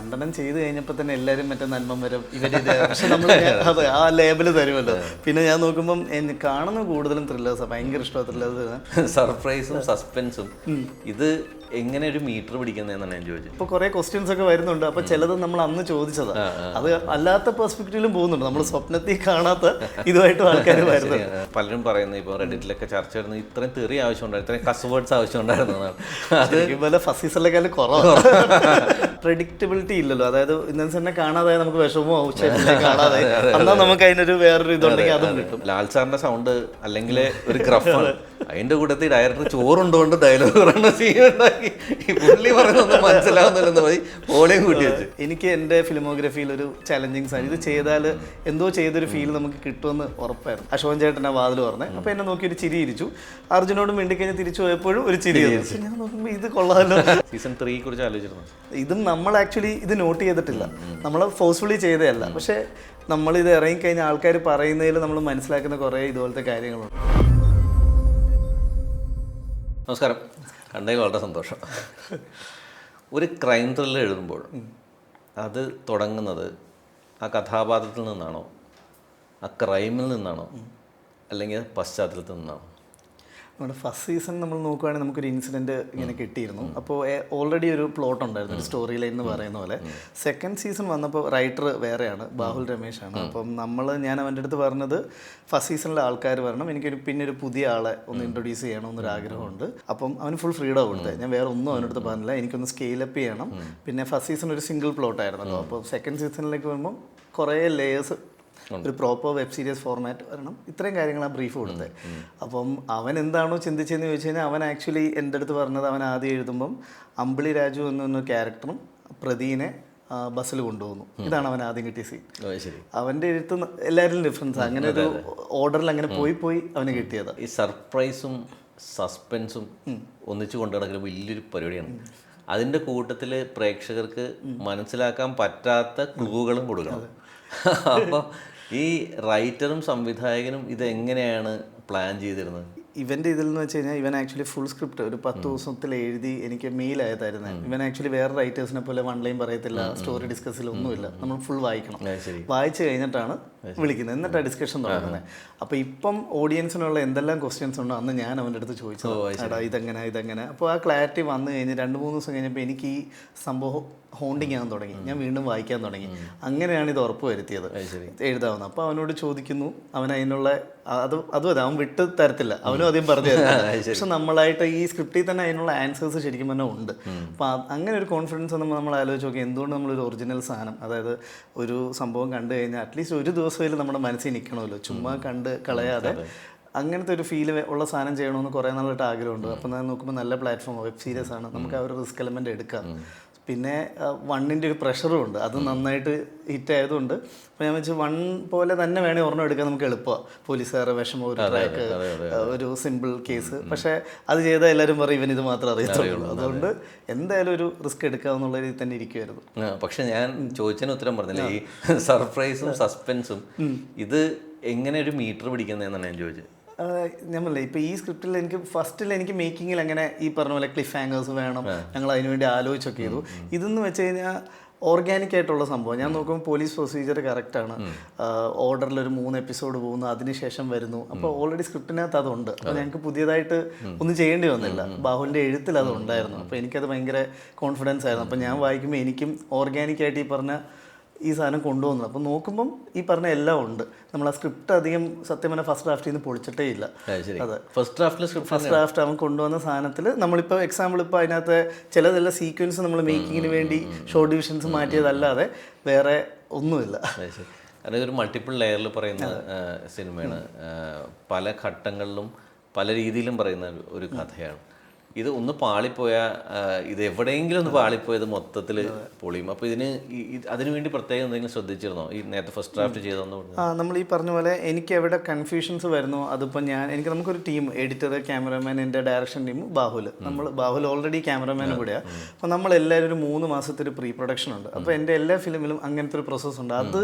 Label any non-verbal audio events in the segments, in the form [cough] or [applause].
രണ്ടെണ്ണം ചെയ്ത് കഴിഞ്ഞപ്പോൾ തന്നെ എല്ലാരും മറ്റേ നന്മം വരും ഇവരിത് പക്ഷെ നമ്മൾ [laughs] അതെ ആ ലേബൽ തരുമല്ലോ. പിന്നെ ഞാൻ നോക്കുമ്പം കാണുന്ന കൂടുതലും ത്രില്ലേഴ്സാണ് ഭയങ്കര ഇഷ്ടമാണ് ത്രില്ലേഴ്സ് സർപ്രൈസും സസ്പെൻസും ഇത് എങ്ങനെ ഒരു മീറ്റർ പിടിക്കുന്നതെന്നാണ് ഞാൻ ചോദിച്ചത്. ഇപ്പൊ കുറെ ക്വസ്റ്റ്യൻസ് ഒക്കെ വരുന്നുണ്ട്. അപ്പൊ ചിലത് നമ്മൾ അന്ന് ചോദിച്ചതാ. അത് അല്ലാത്ത പെർസ്പെക്റ്റീവിലും പോകുന്നുണ്ട്. നമ്മൾ സ്വപ്നത്തിൽ കാണാത്ത [laughs] ഇതുമായിട്ട് ആൾക്കാർ വരുന്നത്. പലരും പറയുന്നത് ഇപ്പോൾ റെഡിറ്റിലൊക്കെ ചർച്ച വരുന്നത് ഇത്രയും തെറി ആവശ്യമുണ്ടായിരുന്നു ഇത്രയും കസ്വേർഡ്സ് ആവശ്യമുണ്ടായിരുന്നു അത് ഇതുപോലെ ഫസീസിലേക്കാളും കുറവാണ് പ്രഡിക്റ്റബിലിറ്റി ഇല്ലല്ലോ. അതായത് ഇന്നലെ തന്നെ കാണാതായ നമുക്ക് വിഷമോ ഔഷധം കാണാതെ എന്നാൽ നമുക്ക് അതിനൊരു വേറൊരു ഇതുണ്ടെങ്കിൽ അതും കിട്ടും. ലാൽ സാറിന്റെ സൗണ്ട് അല്ലെങ്കിൽ ഒരു ഗ്രഫ് [laughs] അതിന്റെ കൂട്ടത്തിൽ ഡയറക്ടർ ചോറുണ്ടോണ്ട് ഡയലോഗ് പറയുന്ന സീൻ ഉണ്ടാക്കി ഈ പുള്ളി പറയുന്നൊന്നും മനസ്സിലാവുന്നില്ലെന്ന് മതി ഓളയും കൂട്ടി വെച്ചു. എനിക്ക് എന്റെ ഫിലിമോഗ്രഫിയിൽ ഒരു ചലഞ്ചിങ് സാധനം ഇത് ചെയ്താൽ എന്തോ ചെയ്തൊരു ഫീൽ നമുക്ക് കിട്ടുമെന്ന് ഉറപ്പായിരുന്നു. അശോകൻ ചേട്ടൻ ആ വാതിൽ പറഞ്ഞത് അപ്പോൾ എന്നെ നോക്കി ഒരു ചിരി ഇരിച്ചു. അർജുനോടും വേണ്ടി കഴിഞ്ഞ് തിരിച്ചു പോയപ്പോഴും ഒരു ചിരി ഇരിച്ചു. ഞാൻ നോക്കുമ്പോൾ ഇത് കൊള്ളാമല്ലോ സീസൺ ത്രീ കുറിച്ച് ആലോചിച്ചിരുന്നു? ഇതും നമ്മൾ ആക്ച്വലി ഇത് നോട്ട് ചെയ്തിട്ടില്ല. നമ്മൾ ഫോഴ്സ്ഫുള്ളി ചെയ്തതല്ല. പക്ഷേ നമ്മളിത് ഇറങ്ങിക്കഴിഞ്ഞാൽ ആൾക്കാർ പറയുന്നതിൽ നമ്മൾ മനസ്സിലാക്കുന്ന കുറേ ഇതുപോലത്തെ കാര്യങ്ങളുണ്ട്. നമസ്കാരം. കണ്ടതിൽ വളരെ സന്തോഷം. ഒരു ക്രൈം ത്രില്ലർ എഴുതുമ്പോൾ അത് തുടങ്ങുന്നത് ആ കഥാപാത്രത്തിൽ നിന്നാണോ? ആ ക്രൈമിൽ നിന്നാണോ? അല്ലെങ്കിൽ പശ്ചാത്തലത്തിൽ നിന്നാണോ? നമ്മുടെ ഫസ്റ്റ് സീസൺ നമ്മൾ നോക്കുകയാണെങ്കിൽ നമുക്കൊരു ഇൻസിഡന്റ് ഇങ്ങനെ കിട്ടിയിരുന്നു. അപ്പോൾ ഓൾറെഡി ഒരു പ്ലോട്ട് ഉണ്ടായിരുന്നു ഒരു സ്റ്റോറി ലൈൻ എന്ന് പറയുന്ന പോലെ. സെക്കൻഡ് സീസൺ വന്നപ്പോൾ റൈറ്റർ വേറെയാണ് ബാഹുൽ രമേശാണ്. അപ്പം നമ്മൾ ഞാൻ അവന്റെ അടുത്ത് പറഞ്ഞത് ഫസ്റ്റ് സീസണിലെ ആൾക്കാർ വരണം എനിക്കൊരു പിന്നെ ഒരു പുതിയ ആളെ ഒന്ന് ഇൻട്രൊഡ്യൂസ് ചെയ്യണമെന്നൊരു ആഗ്രഹമുണ്ട്. അപ്പം അവന് ഫുൾ ഫ്രീഡം കൊടുത്തത് ഞാൻ വേറെ ഒന്നും അവന്റെ അടുത്ത് പറഞ്ഞില്ല. എനിക്കൊന്ന് സ്കെയിൽ അപ്പ് ചെയ്യണം. പിന്നെ ഫസ്റ്റ് സീസൺ ഒരു സിംഗിൾ പ്ലോട്ടായിരുന്നല്ലോ അപ്പോൾ സെക്കൻഡ് സീസണിലേക്ക് വരുമ്പോൾ കുറേ ലേയേഴ്സ് ഒരു പ്രോപ്പർ വെബ് സീരീസ് ഫോർമാറ്റ് വരണം. ഇത്രയും കാര്യങ്ങൾ ആ ബ്രീഫ് കൊടുത്തത് അപ്പം അവൻ എന്താണോ ചിന്തിച്ചതെന്ന് ചോദിച്ചു കഴിഞ്ഞാൽ അവൻ ആക്ച്വലി എന്റെ അടുത്ത് പറഞ്ഞത് അവൻ ആദ്യം എഴുതുമ്പം അമ്പിളി രാജു എന്ന പറഞ്ഞ ക്യാരക്ടറും പ്രതീനെ ബസ്സിൽ കൊണ്ടുപോകുന്നു ഇതാണ് അവൻ ആദ്യം കിട്ടിയ സീൻ അവന്റെ എഴുത്ത് എല്ലാവരും എല്ലാവരിലും ഡിഫറൻസ് അങ്ങനെ ഒരു ഓർഡറിൽ അങ്ങനെ പോയി പോയി അവന് കിട്ടിയത്. ഈ സർപ്രൈസും സസ്പെൻസും ഒന്നിച്ചു കൊണ്ടു നടക്കുന്ന വലിയൊരു പരിപാടിയാണ്. അതിന്റെ കൂട്ടത്തിൽ പ്രേക്ഷകർക്ക് മനസ്സിലാക്കാൻ പറ്റാത്ത ക്ലൂകളും കൊടുക്കണം. [laughs] അപ്പോൾ ഈ റൈറ്ററും സംവിധായകനും ഇത് എങ്ങനെയാണ് പ്ലാൻ ചെയ്തിരുന്നത്? ഇവന്റെ ഇതിൽ എന്ന് വെച്ച് കഴിഞ്ഞാൽ ഇവൻ ആക്ച്വലി ഫുൾ സ്ക്രിപ്റ്റ് ഒരു പത്ത് ദിവസത്തിൽ എഴുതി എനിക്ക് മെയിൽ അയതായിരുന്നു ഇവൻ ആക്ച്വലി വേറെ റൈറ്റേഴ്സിനെ പോലെ വൺ ലൈൻ പറയത്തില്ല സ്റ്റോറി ഡിസ്കസിൽ ഒന്നുമില്ല. നമ്മൾ ഫുൾ വായിക്കണം. വായിച്ചു കഴിഞ്ഞിട്ടാണ് വിളിക്കുന്നത്. എന്നിട്ടാണ് ഡിസ്കഷൻ തുടങ്ങുന്നത് അപ്പോൾ ഇപ്പം ഓഡിയൻസിനുള്ള എന്തെല്ലാം ക്വസ്റ്റ്യൻസ് ഉണ്ടോ? അന്ന് ഞാൻ അവന്റെ അടുത്ത് ചോദിച്ചത്. എടാ ഇതെങ്ങനെ ഇതെങ്ങനെ? അപ്പോൾ ആ ക്ലാരിറ്റി വന്നു കഴിഞ്ഞ് രണ്ട് മൂന്ന് ദിവസം കഴിഞ്ഞപ്പോൾ എനിക്ക് ഈ സംഭവം ഹോണ്ടിങ് ആകാൻ തുടങ്ങി. ഞാൻ വീണ്ടും വായിക്കാൻ തുടങ്ങി. അങ്ങനെയാണ് ഇത് ഉറപ്പ് വരുത്തിയത്. എഴുതാവുന്നത് അപ്പോൾ അവനോട് ചോദിക്കുന്നു. അവൻ അതിനുള്ള അത് അതും അതെ അവൻ വിട്ട് തരത്തില്ല. അവനും ആദ്യം പറഞ്ഞു തരുന്നത് [laughs] പക്ഷെ നമ്മളായിട്ട് ഈ സ്ക്രിപ്റ്റിൽ തന്നെ അതിനുള്ള ആൻസേഴ്സ് ശരിക്കും തന്നെ ഉണ്ട്. അപ്പോൾ അങ്ങനെ ഒരു കോൺഫിഡൻസ് നമ്മൾ നമ്മൾ ആലോചിച്ച് നോക്കി എന്തുകൊണ്ട് നമ്മളൊരു ഒറിജിനൽ സാധനം അതായത് ഒരു സംഭവം കണ്ടു കഴിഞ്ഞാൽ അറ്റ്ലീസ്റ്റ് ഒരു ദിവസമെങ്കിലും നമ്മുടെ മനസ്സിൽ നിൽക്കണമല്ലോ ചുമ്മാ കണ്ട് കളയാതെ അങ്ങനത്തെ ഒരു ഫീൽ ഉള്ള സാധനം ചെയ്യണമെന്ന് കുറേ നാളായിട്ട് ആഗ്രഹമുണ്ട്. അപ്പം ഞാൻ നോക്കുമ്പോൾ നല്ല പ്ലാറ്റ്ഫോം വെബ് സീരീസ് ആണ്. നമുക്ക് ആ ഒരു റിസ്ക് എലമെന്റ് എടുക്കാം. പിന്നെ വണ്ണിന്റെ ഒരു പ്രഷറും ഉണ്ട്. അത് നന്നായിട്ട് ഹിറ്റ് ആയതുകൊണ്ട് അപ്പോൾ ഞാൻ വെച്ച് വൺ പോലെ തന്നെ വേണേൽ ഒരെണ്ണം എടുക്കാൻ നമുക്ക് എളുപ്പമാണ് പോലീസുകാരുടെ വിഷമം ഒരു ട്രാക്ക് ഒരു സിമ്പിൾ കേസ് പക്ഷേ അത് ചെയ്താൽ എല്ലാവരും പറയും ഇവൻ ഇത് മാത്രമേ അറിയത്തുള്ളൂ. അതുകൊണ്ട് എന്തായാലും ഒരു റിസ്ക് എടുക്കാമെന്നുള്ള രീതിയിൽ തന്നെ ഇരിക്കുമായിരുന്നു പക്ഷേ ഞാൻ ചോദിച്ചതിന് ഉത്തരം പറഞ്ഞില്ല. ഈ [laughs] സർപ്രൈസും സസ്പെൻസും ഇത് എങ്ങനെ ഒരു മീറ്റർ പിടിക്കുന്നതെന്നാണ് ഞാൻ ചോദിച്ചത്. ഞാൻ പറഞ്ഞില്ലേ ഇപ്പൊ ഈ സ്ക്രിപ്റ്റിൽ എനിക്ക് ഫസ്റ്റിൽ എനിക്ക് മേക്കിങ്ങിൽ അങ്ങനെ ഈ പറഞ്ഞ പോലെ ക്ലിഫ് ഹാങ്ങേഴ്സ് വേണം ഞങ്ങൾ അതിനുവേണ്ടി ആലോചിച്ചൊക്കെ ചെയ്തു. ഇതെന്ന് വെച്ച് കഴിഞ്ഞാൽ ഓർഗാനിക് ആയിട്ടുള്ള സംഭവം. ഞാൻ നോക്കുമ്പോൾ പോലീസ് പ്രൊസീജിയർ കറക്റ്റാണ് ഓർഡറിൽ ഒരു മൂന്ന് എപ്പിസോഡ് പോകുന്നു അതിനുശേഷം വരുന്നു. അപ്പോൾ ഓൾറെഡി സ്ക്രിപ്റ്റിനകത്ത് അതുണ്ട്. അപ്പോൾ ഞങ്ങൾക്ക് പുതിയതായിട്ട് ഒന്നും ചെയ്യേണ്ടി വന്നില്ല. ബാഹുലിന്റെ എഴുത്തിൽ അത് ഉണ്ടായിരുന്നു. അപ്പോൾ എനിക്കത് ഭയങ്കര കോൺഫിഡൻസ് ആയിരുന്നു. അപ്പോൾ ഞാൻ വായിക്കുമ്പോൾ എനിക്കും ഓർഗാനിക് ആയിട്ട് ഈ പറഞ്ഞ ഈ സാധനം കൊണ്ടുവന്നത്. അപ്പോൾ നോക്കുമ്പം ഈ പറഞ്ഞ എല്ലാം ഉണ്ട്. നമ്മൾ ആ സ്ക്രിപ്റ്റ് അധികം സത്യം പറഞ്ഞാൽ ഫസ്റ്റ് ഡ്രാഫ്റ്റിൽ നിന്ന് പൊളിച്ചിട്ടേ ഇല്ല. അതെ. ഫസ്റ്റ് ഡ്രാഫ്റ്റിൽ സ്ക്രിപ്റ്റ് ഫസ്റ്റ് ഡ്രാഫ്റ്റ് അവൻ കൊണ്ടുവന്ന സാധനത്തിൽ നമ്മളിപ്പോൾ എക്സാമ്പിൾ ഇപ്പോൾ അതിനകത്ത് ചിലതെല്ലാം സീക്വൻസ് നമ്മൾ മേക്കിങ്ങിന് വേണ്ടി ഷോർട്ട് ഡിവിഷൻസ് മാറ്റിയതല്ലാതെ വേറെ ഒന്നുമില്ല. അതായത് ഒരു കാരണം ഇതൊരു മൾട്ടിപ്പിൾ ലെയറിൽ പറയുന്ന സിനിമയാണ്. പല ഘട്ടങ്ങളിലും പല രീതിയിലും പറയുന്ന ഒരു കഥയാണ്. ഇത് ഒന്ന് പാളിപ്പോയ ഇത് എവിടെയെങ്കിലും ഒന്ന് പാളിപ്പോയത് മൊത്തത്തിൽ പൊളിയും. അപ്പോൾ ഇതിന് അതിനുവേണ്ടി ഈ- അതിനു വേണ്ടി പ്രത്യേകം എന്തെങ്കിലും ശ്രദ്ധിച്ചിരുന്നോ? ഈ നേരത്തെ ഫസ്റ്റ് ഡ്രാഫ്റ്റ് ചെയ്തോന്ന് പറഞ്ഞു ആ നമ്മൾ ഈ പറഞ്ഞ പോലെ എനിക്ക് എവിടെ കൺഫ്യൂഷൻസ് വരുന്നു അതിപ്പോൾ ഞാൻ എനിക്ക് നമുക്കൊരു ടീം എഡിറ്റർ ക്യാമറമാൻ എന്റെ ഡയറക്ഷൻ ടീം ബാഹുൽ. നമ്മൾ ബാഹുൽ ഓൾറെഡി ക്യാമറമാൻ കൂടെയാണ് അപ്പോൾ നമ്മൾ എല്ലാവരും ഒരു മൂന്ന് മാസത്തെ ഒരു പ്രീ പ്രൊഡക്ഷൻ ഉണ്ട് അപ്പോൾ എന്റെ എല്ലാ ഫിലിമിലും അങ്ങനത്തെ ഒരു പ്രോസസ്സ് ഉണ്ട്. അത്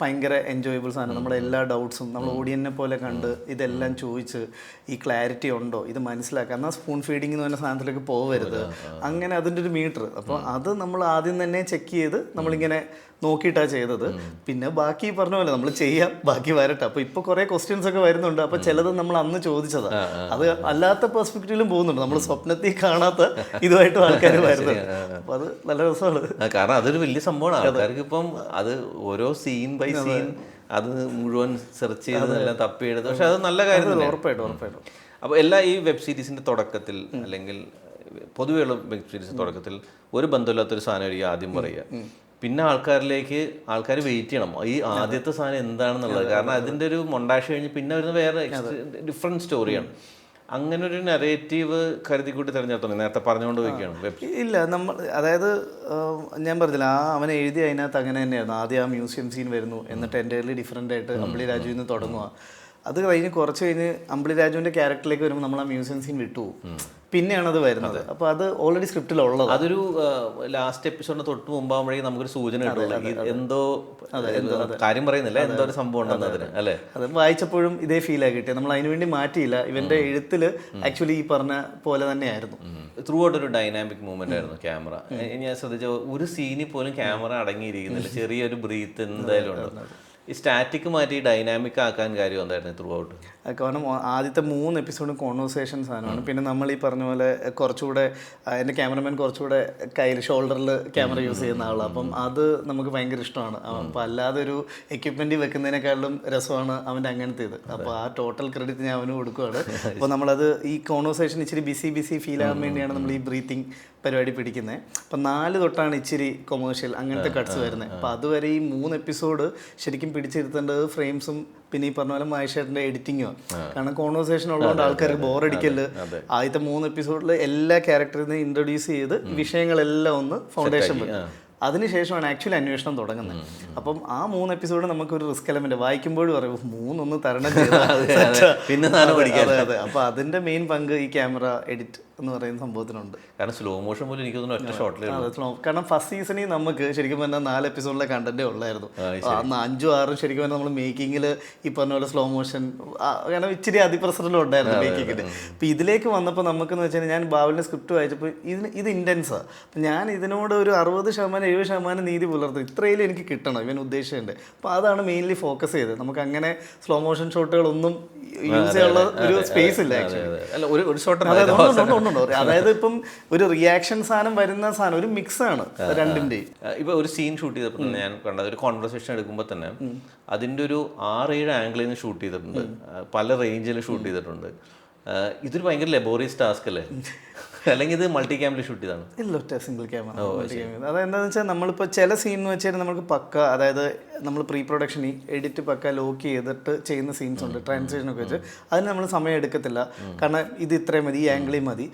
ഭയങ്കര എൻജോയബിൾ സാധനം. നമ്മുടെ എല്ലാ ഡൗട്ട്സും നമ്മൾ ഓഡിയനെ പോലെ കണ്ട് ഇതെല്ലാം ചോദിച്ച് ഈ ക്ലാരിറ്റി ഉണ്ടോ? ഇത് മനസ്സിലാക്കുക എന്നാൽ സ്പൂൺ ഫീഡിങ് എന്ന് പറഞ്ഞ സാധനത്തിലേക്ക് പോകരുത് അങ്ങനെ അതിന്റെ ഒരു മീറ്റർ. അപ്പോൾ അത് നമ്മൾ ആദ്യം തന്നെ ചെക്ക് ചെയ്ത് നമ്മളിങ്ങനെ നോക്കിയിട്ടാണ് ചെയ്തത്. പിന്നെ ബാക്കി പറഞ്ഞ പോലെ നമ്മൾ ചെയ്യാം ബാക്കി വരട്ടെ. അപ്പോൾ ഇപ്പോൾ കുറേ ക്വസ്റ്റ്യൻസ് ഒക്കെ വരുന്നുണ്ട്. അപ്പോൾ ചിലത് നമ്മൾ അന്ന് ചോദിച്ചതാ. അത് അല്ലാത്ത പെർസ്പെക്റ്റീവിലും പോകുന്നുണ്ട്. നമ്മൾ സ്വപ്നത്തിൽ കാണാത്ത ഇതുമായിട്ട് ആൾക്കാർ [laughs] വരുന്നുണ്ട് അപ്പോൾ അത് നല്ല രസമാണ്. കാരണം അതൊരു വലിയ സംഭവമാണ്. ആൾക്കാർക്ക് ഇപ്പം അത് ഓരോ സീൻ ബൈ സീൻ അത് മുഴുവൻ സെർച്ച് ചെയ്ത് എല്ലാം തപ്പിയെടുത്ത്. പക്ഷെ അത് നല്ല കാര്യം ഉറപ്പായിട്ടും ഉറപ്പായിട്ടും. അപ്പോൾ എല്ലാ ഈ വെബ് സീരീസിന്റെ തുടക്കത്തിൽ അല്ലെങ്കിൽ പൊതുവെയുള്ള വെബ് സീരീസിന്റെ തുടക്കത്തിൽ ഒരു ബന്ധമില്ലാത്തൊരു സാധനമായിരിക്കും ആദ്യം പറയുക. പിന്നെ ആൾക്കാരിലേക്ക് ആൾക്കാർ വെയിറ്റ് ചെയ്യണം. ഈ ആദ്യത്തെ സാധനം എന്താണെന്നുള്ളത്. കാരണം അതിന്റെ ഒരു മൊണ്ടാഷ് കഴിഞ്ഞ് പിന്നെ വരുന്ന വേറെ ഡിഫറെന്റ് സ്റ്റോറിയാണ് അങ്ങനെ ഒരു നെറേറ്റീവ് കരുതിക്കൂട്ടി തിരഞ്ഞെടുത്തു നേരത്തെ പറഞ്ഞുകൊണ്ട് വയ്ക്കുകയാണ് വെബ് ഇല്ല നമ്മൾ അതായത് ഞാൻ പറഞ്ഞില്ല ആ അവൻ എഴുതി അതിനകത്ത് അങ്ങനെ തന്നെയായിരുന്നു. ആദ്യം ആ മ്യൂസിയം സീൻ വരുന്നു. എന്നിട്ട് എന്റെ ഡിഫറെന്റ് ആയിട്ട് അമ്പിളി രാജുവിൽ നിന്ന് തുടങ്ങുക. അത് കഴിഞ്ഞ് കുറച്ച് കഴിഞ്ഞ് അമ്പിളി രാജുവിന്റെ ക്യാരക്ടറിലേക്ക് വരുമ്പോൾ നമ്മൾ ആ മ്യൂസിയം സീൻ വിട്ടു പിന്നെയാണ് അത് വരുന്നത്. അപ്പൊ അത് ഓൾറെഡി സ്ക്രിപ്റ്റിലുള്ളത് അതൊരു ലാസ്റ്റ് എപ്പിസോഡിന് തൊട്ട് മുമ്പാകുമ്പോഴേക്കും നമുക്കൊരു സൂചന കിട്ടുള്ളൂ എന്തോ കാര്യം പറയുന്നില്ല. എന്തോ ഒരു സംഭവം ഉണ്ടെന്ന് അതിന് അല്ലേ? അത് വായിച്ചപ്പോഴും ഇതേ ഫീൽ ആയി കിട്ടിയത്. നമ്മൾ അതിനു വേണ്ടി മാറ്റിയില്ല. ഇവന്റെ എഴുത്തിൽ ആക്ച്വലി ഈ പറഞ്ഞ പോലെ തന്നെയായിരുന്നു. ത്രൂ ഔട്ട് ഒരു ഡൈനാമിക് മൂവ്മെന്റ് ആയിരുന്നു ക്യാമറ. ഞാൻ ശ്രദ്ധിച്ച ഒരു സീനിൽ പോലും ക്യാമറ അടങ്ങിയിരിക്കുന്നില്ല. ചെറിയൊരു ബ്രീത്ത് എന്തായാലും ഉണ്ട്. ഈ സ്റ്റാറ്റിക് മാറ്റി ഡൈനാമിക് ആക്കാൻ കാര്യം എന്തായിരുന്നു ത്രൂ ഔട്ട് കാരണം ആദ്യത്തെ മൂന്ന് എപ്പിസോഡും കോൺവെർസേഷൻ സാധനമാണ്. പിന്നെ നമ്മൾ ഈ പറഞ്ഞ പോലെ കുറച്ചുകൂടെ എന്റെ ക്യാമറമാൻ കുറച്ചുകൂടെ കയ്യിൽ ഷോൾഡറിൽ ക്യാമറ യൂസ് ചെയ്യുന്ന ആളാണ്. അപ്പം അത് നമുക്ക് ഭയങ്കര ഇഷ്ടമാണ്. അപ്പം അല്ലാതെ ഒരു എക്യുപ്മെന്റ് വെക്കുന്നതിനേക്കാളും രസമാണ് അവന്റെ അങ്ങനത്തെ ഇത് അപ്പോൾ ആ ടോട്ടൽ ക്രെഡിറ്റ് ഞാൻ അവന് കൊടുക്കുകയാണ് [laughs] അപ്പോൾ നമ്മളത് ഈ കോൺവെർസേഷൻ ഇച്ചിരി ബിസി ബിസി ഫീൽ ആകാൻ വേണ്ടിയാണ് നമ്മൾ ഈ ബ്രീത്തിങ് പരിപാടി പിടിക്കുന്നത് അപ്പം നാല് തൊട്ടാണ് ഇച്ചിരി കൊമേഴ്ഷ്യൽ അങ്ങനത്തെ കട്ട്സ് വരുന്നത് അപ്പം അതുവരെ ഈ മൂന്ന് എപ്പിസോഡ് ശരിക്കും പിടിച്ചിരുത്തേണ്ടത് ഫ്രെയിംസും പിന്നെ ഈ പറഞ്ഞ പോലെ മഹേഷേട്ടന്റെ എഡിറ്റിങ്ങും കാരണം കോൺവെർസേഷൻ ഉള്ളതുകൊണ്ട് ആൾക്കാർക്ക് ബോറടിക്കൽ. ആദ്യത്തെ മൂന്ന് എപ്പിസോഡിൽ എല്ലാ ക്യാരക്ടറിനെ ഇൻട്രൊഡ്യൂസ് ചെയ്ത് വിഷയങ്ങളെല്ലാം ഒന്ന് ഫൗണ്ടേഷൻ വെക്കും. അതിനുശേഷമാണ് ആക്ച്വലി അന്വേഷണം തുടങ്ങുന്നത് അപ്പം ആ മൂന്ന് എപ്പിസോഡ് നമുക്കൊരു റിസ്ക് എലമെന്റ് വായിക്കുമ്പോഴും "ഉഫ്, മൂന്നൊന്ന് തരണം [laughs] പിന്നെ അതെ അതെ അപ്പൊ അതിന്റെ മെയിൻ പങ്ക് ഈ ക്യാമറ എഡിറ്റ് എന്ന് പറയുന്ന സംഭവത്തിനുണ്ട്. കാരണം സ്ലോ മോഷൻ പോലും എനിക്ക് തോന്നുന്നു ഒറ്റ ഷോട്ടിൽ കാരണം ഫസ്റ്റ് സീസണിൽ നമുക്ക് ശരിക്കും പറഞ്ഞാൽ നാല് എപ്പിസോഡിലെ കണ്ടന്റേ ഉള്ളായിരുന്നു. അന്ന് അഞ്ചും ആറും ശരിക്കും പറഞ്ഞാൽ നമ്മൾ മേക്കിങ്ങിൽ ഈ പറഞ്ഞ പോലെ സ്ലോ മോഷൻ കാരണം ഇച്ചിരി അതിപ്രസരം ഉണ്ടായിരുന്നു മേക്കിങ്ങിൽ അപ്പം ഇതിലേക്ക് വന്നപ്പോൾ നമുക്ക് എന്ന് വെച്ചാൽ ഞാൻ ബാബുലിന്റെ സ്ക്രിപ്റ്റ് വായിച്ചപ്പോൾ ഇതിന് ഇത് ഇന്റൻസാണ് അപ്പം ഞാൻ ഇതിനോട് ഒരു അറുപത് ശതമാനം എഴുപത് ശതമാനം നീതി പുലർത്തും. ഇത്രയും എനിക്ക് കിട്ടണം ഇവൻ ഉദ്ദേശിച്ചിട്ടുണ്ട് അപ്പോൾ അതാണ് മെയിൻലി ഫോക്കസ് ചെയ്തത്. നമുക്ക് അങ്ങനെ സ്ലോ മോഷൻ ഷോട്ടുകളൊന്നും യൂസ് ചെയ്യാനുള്ള ഒരു സ്പേസ് ഇല്ല ആക്ച്വലി ഒരു ഷോട്ട് ഉണ്ട്. അതായത് ഇപ്പം ഒരു റിയാക്ഷൻ സാധനം വരുന്ന സാധനം ഒരു മിക്സ് ആണ് രണ്ടിന്റെയും ഇപ്പൊ ഒരു സീൻ ഷൂട്ട് ചെയ്തപ്പോൾ തന്നെ ഞാൻ കണ്ടത് ഒരു കോൺവെർസേഷൻ എടുക്കുമ്പോൾ തന്നെ അതിന്റെ ഒരു ആറേഴ് ആംഗിളിൽ നിന്ന് ഷൂട്ട് ചെയ്തിട്ടുണ്ട്. പല റേഞ്ചിൽ ഷൂട്ട് ചെയ്തിട്ടുണ്ട്. ഇതൊരു ഭയങ്കര ലബോറിയസ് ടാസ്ക് അല്ലേ? അല്ലെങ്കിൽ ഇത് മൾട്ടി ക്യാമിൽ ഷൂട്ട് ചെയ്താണ്. ഇല്ല ഒറ്റ സിംഗിൾ ക്യാമറ അതെന്താണെന്ന് വെച്ചാൽ നമ്മളിപ്പോൾ ചില സീൻ എന്ന് വെച്ചാൽ നമുക്ക് പക്ക അതായത് നമ്മൾ പ്രീ പ്രൊഡക്ഷൻ ഈ എഡിറ്റ് പക്ക ലോക്ക് ചെയ്തിട്ട് ചെയ്യുന്ന സീൻസ് ഉണ്ട് ട്രാൻസ്ലേഷൻ ഒക്കെ വെച്ച്. അതിന് നമ്മൾ സമയം എടുക്കത്തില്ല. കാരണം ഇത് ഇത്രയും മതി ഈ ആംഗിളിൽ മതി.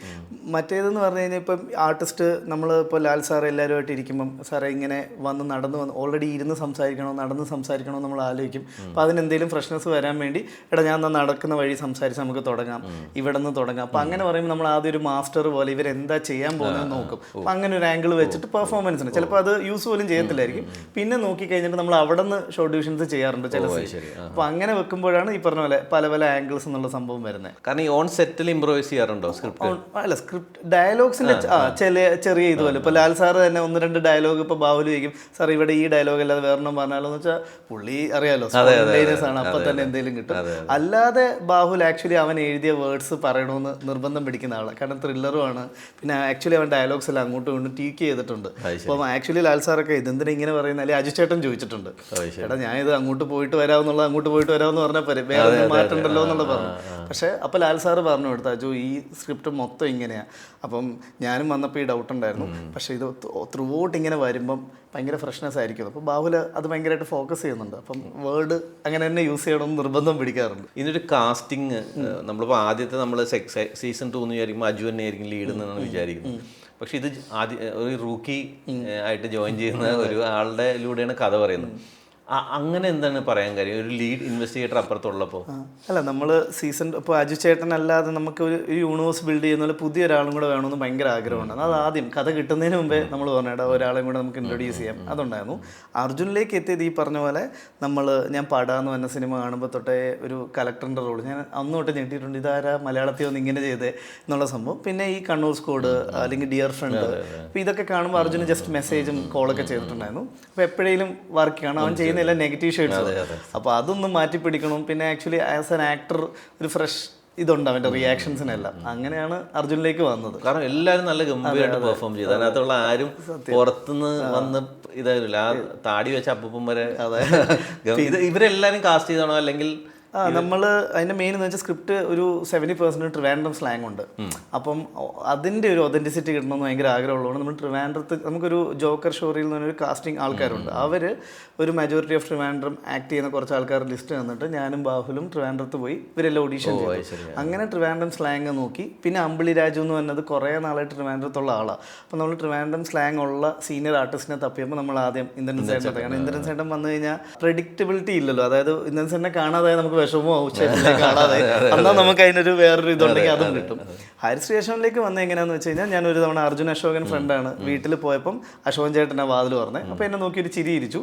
മറ്റേതെന്ന് പറഞ്ഞു കഴിഞ്ഞാൽ ഇപ്പം ആർട്ടിസ്റ്റ് നമ്മൾ ഇപ്പോൾ ലാൽ സാർ എല്ലാവരുമായിട്ട് ഇരിക്കുമ്പം സാറേ ഇങ്ങനെ വന്ന് നടന്ന് വന്ന് ഓൾറെഡി ഇരുന്ന് സംസാരിക്കണോ നടന്ന് സംസാരിക്കണോ നമ്മൾ ആലോചിക്കും. അപ്പോൾ അതിനെന്തെങ്കിലും ഫ്രഷ്നസ് വരാൻ വേണ്ടി എടാ ഞാൻ നടക്കുന്ന വഴി സംസാരിച്ച് നമുക്ക് തുടങ്ങാം. ഇവിടെ നിന്ന് തുടങ്ങാം. അപ്പോൾ അങ്ങനെ പറയുമ്പോൾ നമ്മൾ ആദ്യം ഒരു മാസ്റ്റർ പോലെ ഇവരെന്താ ചെയ്യാൻ പോകുന്നത് നോക്കും. അപ്പോൾ അങ്ങനെ ഒരു ആംഗിൾ വെച്ചിട്ട് പെർഫോമൻസ് പെർഫോമൻസിന് ചിലപ്പോൾ അത് യൂസ് പോലും ചെയ്യത്തില്ലായിരിക്കും. പിന്നെ നോക്കി കഴിഞ്ഞിട്ട് നമ്മൾ അവിടെ നിന്ന് ഷോർട്ട് ഡിവിഷൻസ് ചെയ്യാറുണ്ട് ചില ശരി, അപ്പോൾ അങ്ങനെ വെക്കുമ്പോഴാണ് ഈ പറഞ്ഞ പോലെ പല പല ആംഗിൾസ് എന്നുള്ള സംഭവം വരുന്നത് കാരണം ഈ ഓൺ സെറ്റിൽ ഇംപ്രൂവൈസ് ചെയ്യാറുണ്ടോ സ്ക്രിപ്റ്റ് അല്ല സ്ക്രിപ്റ്റ് ഡയലോഗ്സിന്റെ ചില ചെറിയ ഇതുപോലെ. ഇപ്പൊ ലാൽ സാർ തന്നെ ഒന്ന് രണ്ട് ഡയലോഗ് ഇപ്പൊ ബാഹുലി ചോദിക്കും സാർ ഇവിടെ ഈ ഡയലോഗ് അല്ലാതെ വേറെണ്ണം പറഞ്ഞാലോ? എന്ന് വെച്ചാൽ പുള്ളി അറിയാലോ ആണ്. അപ്പൊ തന്നെ എന്തെങ്കിലും കിട്ടും. അല്ലാതെ ബാഹുൽ ആക്ച്വലി അവൻ എഴുതിയ വേർഡ്സ് പറയണമെന്ന് നിർബന്ധം പിടിക്കുന്ന ആളാണ് കാരണം ത്രില്ലറും ആണ് പിന്നെ ആക്ച്വലി അവൻ ഡയലോഗ്സ് എല്ലാം അങ്ങോട്ടും ഇങ്ങോട്ടും ടീക്ക് ചെയ്തിട്ടുണ്ട്. അപ്പം ആക്ച്വലി ലാൽ സാറൊക്കെ ഇതെന്തിനാ ഇങ്ങനെ പറയുന്ന? അല്ലെങ്കിൽ അജിച്ചേട്ടൻ ചേട്ടൻ ചോദിച്ചിട്ടുണ്ട് ചേട്ടാ ഞാൻ ഇത് അങ്ങോട്ട് പോയിട്ട് വരാമെന്നുള്ള അങ്ങോട്ട് പോയിട്ട് വരാമെന്ന് പറഞ്ഞാൽ വേറെ മാറ്റണ്ടല്ലോ എന്നുള്ളത് പറഞ്ഞു. പക്ഷേ അപ്പോൾ ലാൽ സാറ് പറഞ്ഞു കൊടുത്ത അജു ഈ സ്ക്രിപ്റ്റ് മൊത്തം ഇങ്ങനെയാണ് അപ്പം ഞാനും വന്നപ്പോൾ ഈ ഡൗട്ട് ഉണ്ടായിരുന്നു. പക്ഷേ ഇത് ത്രൂ ഔട്ട് ഇങ്ങനെ വരുമ്പം ഭയങ്കര ഫ്രഷ്നെസ് ആയിരിക്കും. അപ്പോൾ ബാഹുൽ അത് ഭയങ്കരമായിട്ട് ഫോക്കസ് ചെയ്യുന്നുണ്ട്. അപ്പം വേർഡ് അങ്ങനെ തന്നെ യൂസ് ചെയ്യണമെന്ന് നിർബന്ധം പിടിക്കാറുണ്ട്. ഇതിനൊരു കാസ്റ്റിംഗ് നമ്മളിപ്പോൾ ആദ്യത്തെ നമ്മൾ സെക്സ് സീസൺ ടു എന്ന് വിചാരിക്കുമ്പോൾ അജു തന്നെ ആയിരിക്കും ലീഡ് എന്നാണ് വിചാരിക്കുന്നത്. പക്ഷെ ഇത് ആദ്യ ഒരു റൂക്കി ആയിട്ട് ജോയിൻ ചെയ്യുന്ന ഒരു ആളുടെ ലൂടെയാണ് കഥ പറയുന്നത്. അങ്ങനെ എന്താണ് പറയാൻ കാര്യം? ഒരു ലീഡ് ഇൻവെസ്റ്റിഗേറ്റർ അപ്പുറത്തുള്ളപ്പോൾ അല്ല നമ്മൾ സീസൺ ഇപ്പോൾ അജു ചേട്ടൻ അല്ലാതെ നമുക്ക് ഒരു യൂണിവേഴ്സ് ബിൽഡ് ചെയ്യുന്ന പോലെ പുതിയ ഒരാളും കൂടെ വേണമെന്ന് ഭയങ്കര ആഗ്രഹമുണ്ടായിരുന്നു അത് ആദ്യം കഥ കിട്ടുന്നതിന് മുമ്പേ നമ്മൾ പറഞ്ഞിട്ട് ഒരാളെയും കൂടെ നമുക്ക് ഇൻട്രൊഡ്യൂസ് ചെയ്യാം. അതുണ്ടായിരുന്നു. അർജുനിലേക്ക് എത്തിയത് ഈ പറഞ്ഞ പോലെ നമ്മൾ ഞാൻ പടാന്ന് പറഞ്ഞ സിനിമ കാണുമ്പോൾ തൊട്ടേ ഒരു കലക്ടറിന്റെ റോൾ ഞാൻ അന്ന് തൊട്ട് ഞെട്ടിയിട്ടുണ്ട് ഇതാരാ മലയാളത്തിൽ ഒന്ന് ഇങ്ങനെ ചെയ്തേ എന്നുള്ള സംഭവം. പിന്നെ ഈ കണ്ണൂർ സ്കോഡ് അല്ലെങ്കിൽ ഡിയർ ഫ്രണ്ട് അപ്പോൾ ഇതൊക്കെ കാണുമ്പോൾ അർജുന് ജസ്റ്റ് മെസ്സേജും കോളൊക്കെ ചെയ്തിട്ടുണ്ടായിരുന്നു. അപ്പോൾ എപ്പോഴേലും വർക്ക് ചെയ്യണം. അവൻ ചെയ്യുന്ന എല്ലാം നെഗറ്റീവ് ഷെയ്ഡ്സ് അപ്പോൾ അതൊന്നും മാറ്റി പിടിക്കണം. പിന്നെ ആക്ച്വലി ആസ് ആൻ ആക്ടർ ഒരു ഫ്രഷ് ഇതുണ്ട് അവന്റെ റിയാക്ഷൻസിനെല്ലാം അങ്ങനെയാണ് അർജുനിലേക്ക് വന്നത്. കാരണം എല്ലാവരും നല്ല ഗംഭീരമായിട്ട് പെർഫോം ചെയ്തു. അതിനകത്തുള്ള ആരും പുറത്തുനിന്ന് വന്ന് ഇതായില്ല ആ താടി വെച്ച അപ്പൂപ്പം വരെ ഇവരെല്ലാരും കാസ്റ്റ് ചെയ്താണോ? അല്ലെങ്കിൽ ആ നമ്മൾ അതിന്റെ മെയിൻ എന്ന് വെച്ചാൽ സ്ക്രിപ്റ്റ് ഒരു സെവന്റി പെർസെന്റ് ട്രിവാൻഡ്രം സ്ലാങ് ഉണ്ട്. അപ്പം അതിന്റെ ഒരു ഒതന്റിസിറ്റി കിട്ടണമെന്ന് ഭയങ്കര ആഗ്രഹമുള്ളതുകൊണ്ട് നമ്മൾ ട്രിവാൻഡ്രത്ത് നമുക്കൊരു ജോക്കർ ഷോറിയിൽ നിന്ന് ഒരു കാസ്റ്റിംഗ് ആൾക്കാരുണ്ട്. അവർ ഒരു മെജോറിറ്റി ഓഫ് ട്രിവാൻഡ്രം ആക്ട് ചെയ്യുന്ന കുറച്ച് ആൾക്കാർ ലിസ്റ്റ് തന്നിട്ട് ഞാനും ബാഹുലും ട്രിവാൻഡ്രത്ത് പോയി ഇവരെല്ലാം ഓഡീഷൻ ചെയ്തു. അങ്ങനെ ട്രിവാൻഡ്രം സ്ലാങ് നോക്കി. പിന്നെ അമ്പിളി രാജു എന്ന് പറഞ്ഞത് കുറേ നാളായിട്ട് ട്രിവാൻഡ്രത്തുള്ള ആളാണ് അപ്പം നമ്മൾ ട്രിവാൻഡ്രം സ്ലാങ് ഉള്ള സീനിയർ ആർട്ടിസ്റ്റിനെ തപ്പിയപ്പോൾ നമ്മൾ ആദ്യം ഇന്ദ്രൻ സേട്ടൻ കാരണം ഇന്ദ്രൻ സേട്ടൻ വന്നു കഴിഞ്ഞാൽ പ്രഡിക്റ്റബിലിറ്റി ഇല്ലല്ലോ. അതായത് ഇന്ദ്രൻ സേട്ടനെ കാണാതെ നമുക്ക് വിഷമോ ഉച്ചത്തിനെ കാണാതെ എന്നാൽ നമുക്ക് അതിനൊരു വേറൊരു ഇതുണ്ടെങ്കിൽ അതും കിട്ടും. ഹയർ സ്റ്റേഷനിലേക്ക് വന്ന എങ്ങനെയാന്ന് വെച്ച് കഴിഞ്ഞാൽ ഞാൻ ഒരു തവണ അർജുൻ അശോകൻ ഫ്രണ്ടാണ്. വീട്ടിൽ പോയപ്പം അശോകൻ ചേട്ടൻ ആ വാതിൽ പറഞ്ഞത് അപ്പോൾ എന്നെ നോക്കി ഒരു ചിരി ഇരിച്ചു.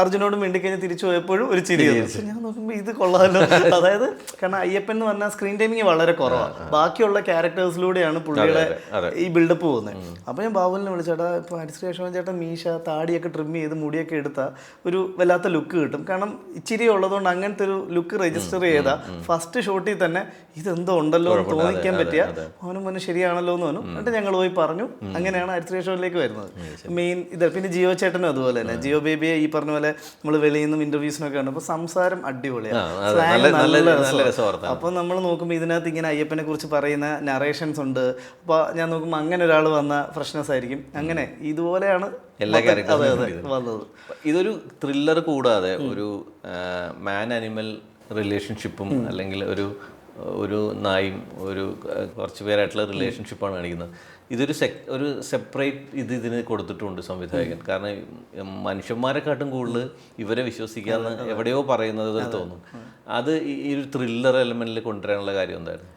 അർജുനോട് മിണ്ടിക്കഴിഞ്ഞ് തിരിച്ചു പോയപ്പോഴും ഒരു ചിരി ഇരിച്ചു ഞാൻ നോക്കുമ്പോൾ ഇത് കൊള്ളാമല്ലോ അതായത് കാരണം അയ്യപ്പൻ എന്ന് പറഞ്ഞാൽ സ്ക്രീൻ ടൈമിങ് വളരെ കുറവാണ് ബാക്കിയുള്ള ക്യാരക്ടേഴ്സിലൂടെയാണ് പുള്ളിയുടെ ഈ ബിൽഡപ്പ് പോകുന്നത്. അപ്പോൾ ഞാൻ ബാബുലിനെ വിളിച്ചേട്ടാ ഇപ്പോൾ ഹരിശ്രീ അശോകൻ ചേട്ടൻ മീശ താടിയൊക്കെ ട്രിം ചെയ്ത് മുടിയൊക്കെ എടുത്താൽ ഒരു വല്ലാത്ത ലുക്ക് കിട്ടും. കാരണം ഇച്ചിരി ഉള്ളതുകൊണ്ട് അങ്ങനത്തെ ഒരു ലുക്ക് രജിസ്റ്റർ ചെയ്ത ഫസ്റ്റ് ഷോട്ടിൽ തന്നെ ഇതെന്തോ ഉണ്ടല്ലോ എന്ന് തോന്നിക്കാൻ പറ്റിയ അവനും മുന്നേ ശരിയാണല്ലോ എന്ന് പറഞ്ഞു. എന്നിട്ട് ഞങ്ങൾ പോയി പറഞ്ഞു. അങ്ങനെയാണ് ഹരിശ്രീ ഷോയിലേക്ക് വരുന്നത്. മെയിൻ ഇത് പിന്നെ ജിയോ ചേട്ടനും അതുപോലെ തന്നെ. ജിയോ ബേബിയെ ഈ പറഞ്ഞ പോലെ നമ്മൾ വെളിയിൽ നിന്നും ഇന്റർവ്യൂസിനൊക്കെ കണ്ടപ്പോൾ സംസാരം അടിപൊളിയാണ്. അപ്പൊ നമ്മൾ നോക്കുമ്പോൾ ഇതിനകത്ത് ഇങ്ങനെ അയ്യപ്പനെ കുറിച്ച് പറയുന്ന നറേഷൻസ് ഉണ്ട്. അപ്പോൾ ഞാൻ നോക്കുമ്പോൾ അങ്ങനെ ഒരാൾ വന്ന ഫ്രഷ്നെസ് ആയിരിക്കും. അങ്ങനെ ഇതുപോലെയാണ് എല്ലാ. വന്നത്. ഇതൊരു ത്രില്ലർ കൂടാതെ ഒരു മാൻ അനിമൽ റിലേഷൻഷിപ്പും അല്ലെങ്കിൽ ഒരു ഒരു നായും ഒരു കുറച്ച് പേരായിട്ടുള്ള റിലേഷൻഷിപ്പാണ് കാണിക്കുന്നത്. ഇതൊരു സെക് ഒരു സെപ്പറേറ്റ് ഇത് ഇതിന് കൊടുത്തിട്ടുണ്ട് സംവിധായകൻ. കാരണം മനുഷ്യന്മാരെക്കാട്ടും കൂടുതൽ ഇവരെ വിശ്വസിക്കാന്ന് എവിടെയോ പറയുന്നത് തോന്നും. അത് ഈ ഈ ഒരു ത്രില്ലർ എലമെന്റിൽ കൊണ്ടുവരാനുള്ള കാര്യം എന്തായിരുന്നു?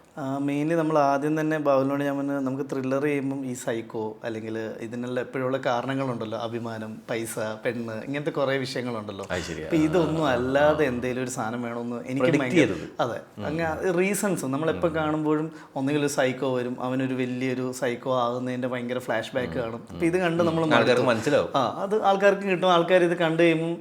മെയിൻലി നമ്മൾ ആദ്യം തന്നെ ബാബുലിനോട് ഞാൻ പറഞ്ഞു നമുക്ക് ത്രില്ലർ ചെയ്യുമ്പം ഈ സൈക്കോ അല്ലെങ്കിൽ ഇതിനെല്ലാം എപ്പോഴുള്ള കാരണങ്ങളുണ്ടല്ലോ. അഭിമാനം പൈസ പെണ്ണ് ഇങ്ങനത്തെ കുറേ വിഷയങ്ങളുണ്ടല്ലോ. അപ്പൊ ഇതൊന്നും അല്ലാതെ എന്തെങ്കിലും ഒരു സാധനം വേണമെന്ന് എനിക്ക് അതെ. അങ്ങനെ റീസൺസ് നമ്മളെപ്പോൾ കാണുമ്പോഴും ഒന്നുകിൽ ഒരു സൈക്കോ വരും അവനൊരു വലിയൊരു സൈക്കോ ആകുന്നതിന്റെ ഭയങ്കര ഫ്ലാഷ് ബാക്ക് കാണും. അപ്പൊ ഇത് കണ്ട് നമ്മൾ മനസ്സിലാവും. ആ അത് ആൾക്കാർക്ക് കിട്ടും. ആൾക്കാർ ഇത് കണ്ടു കഴിയുമ്പോൾ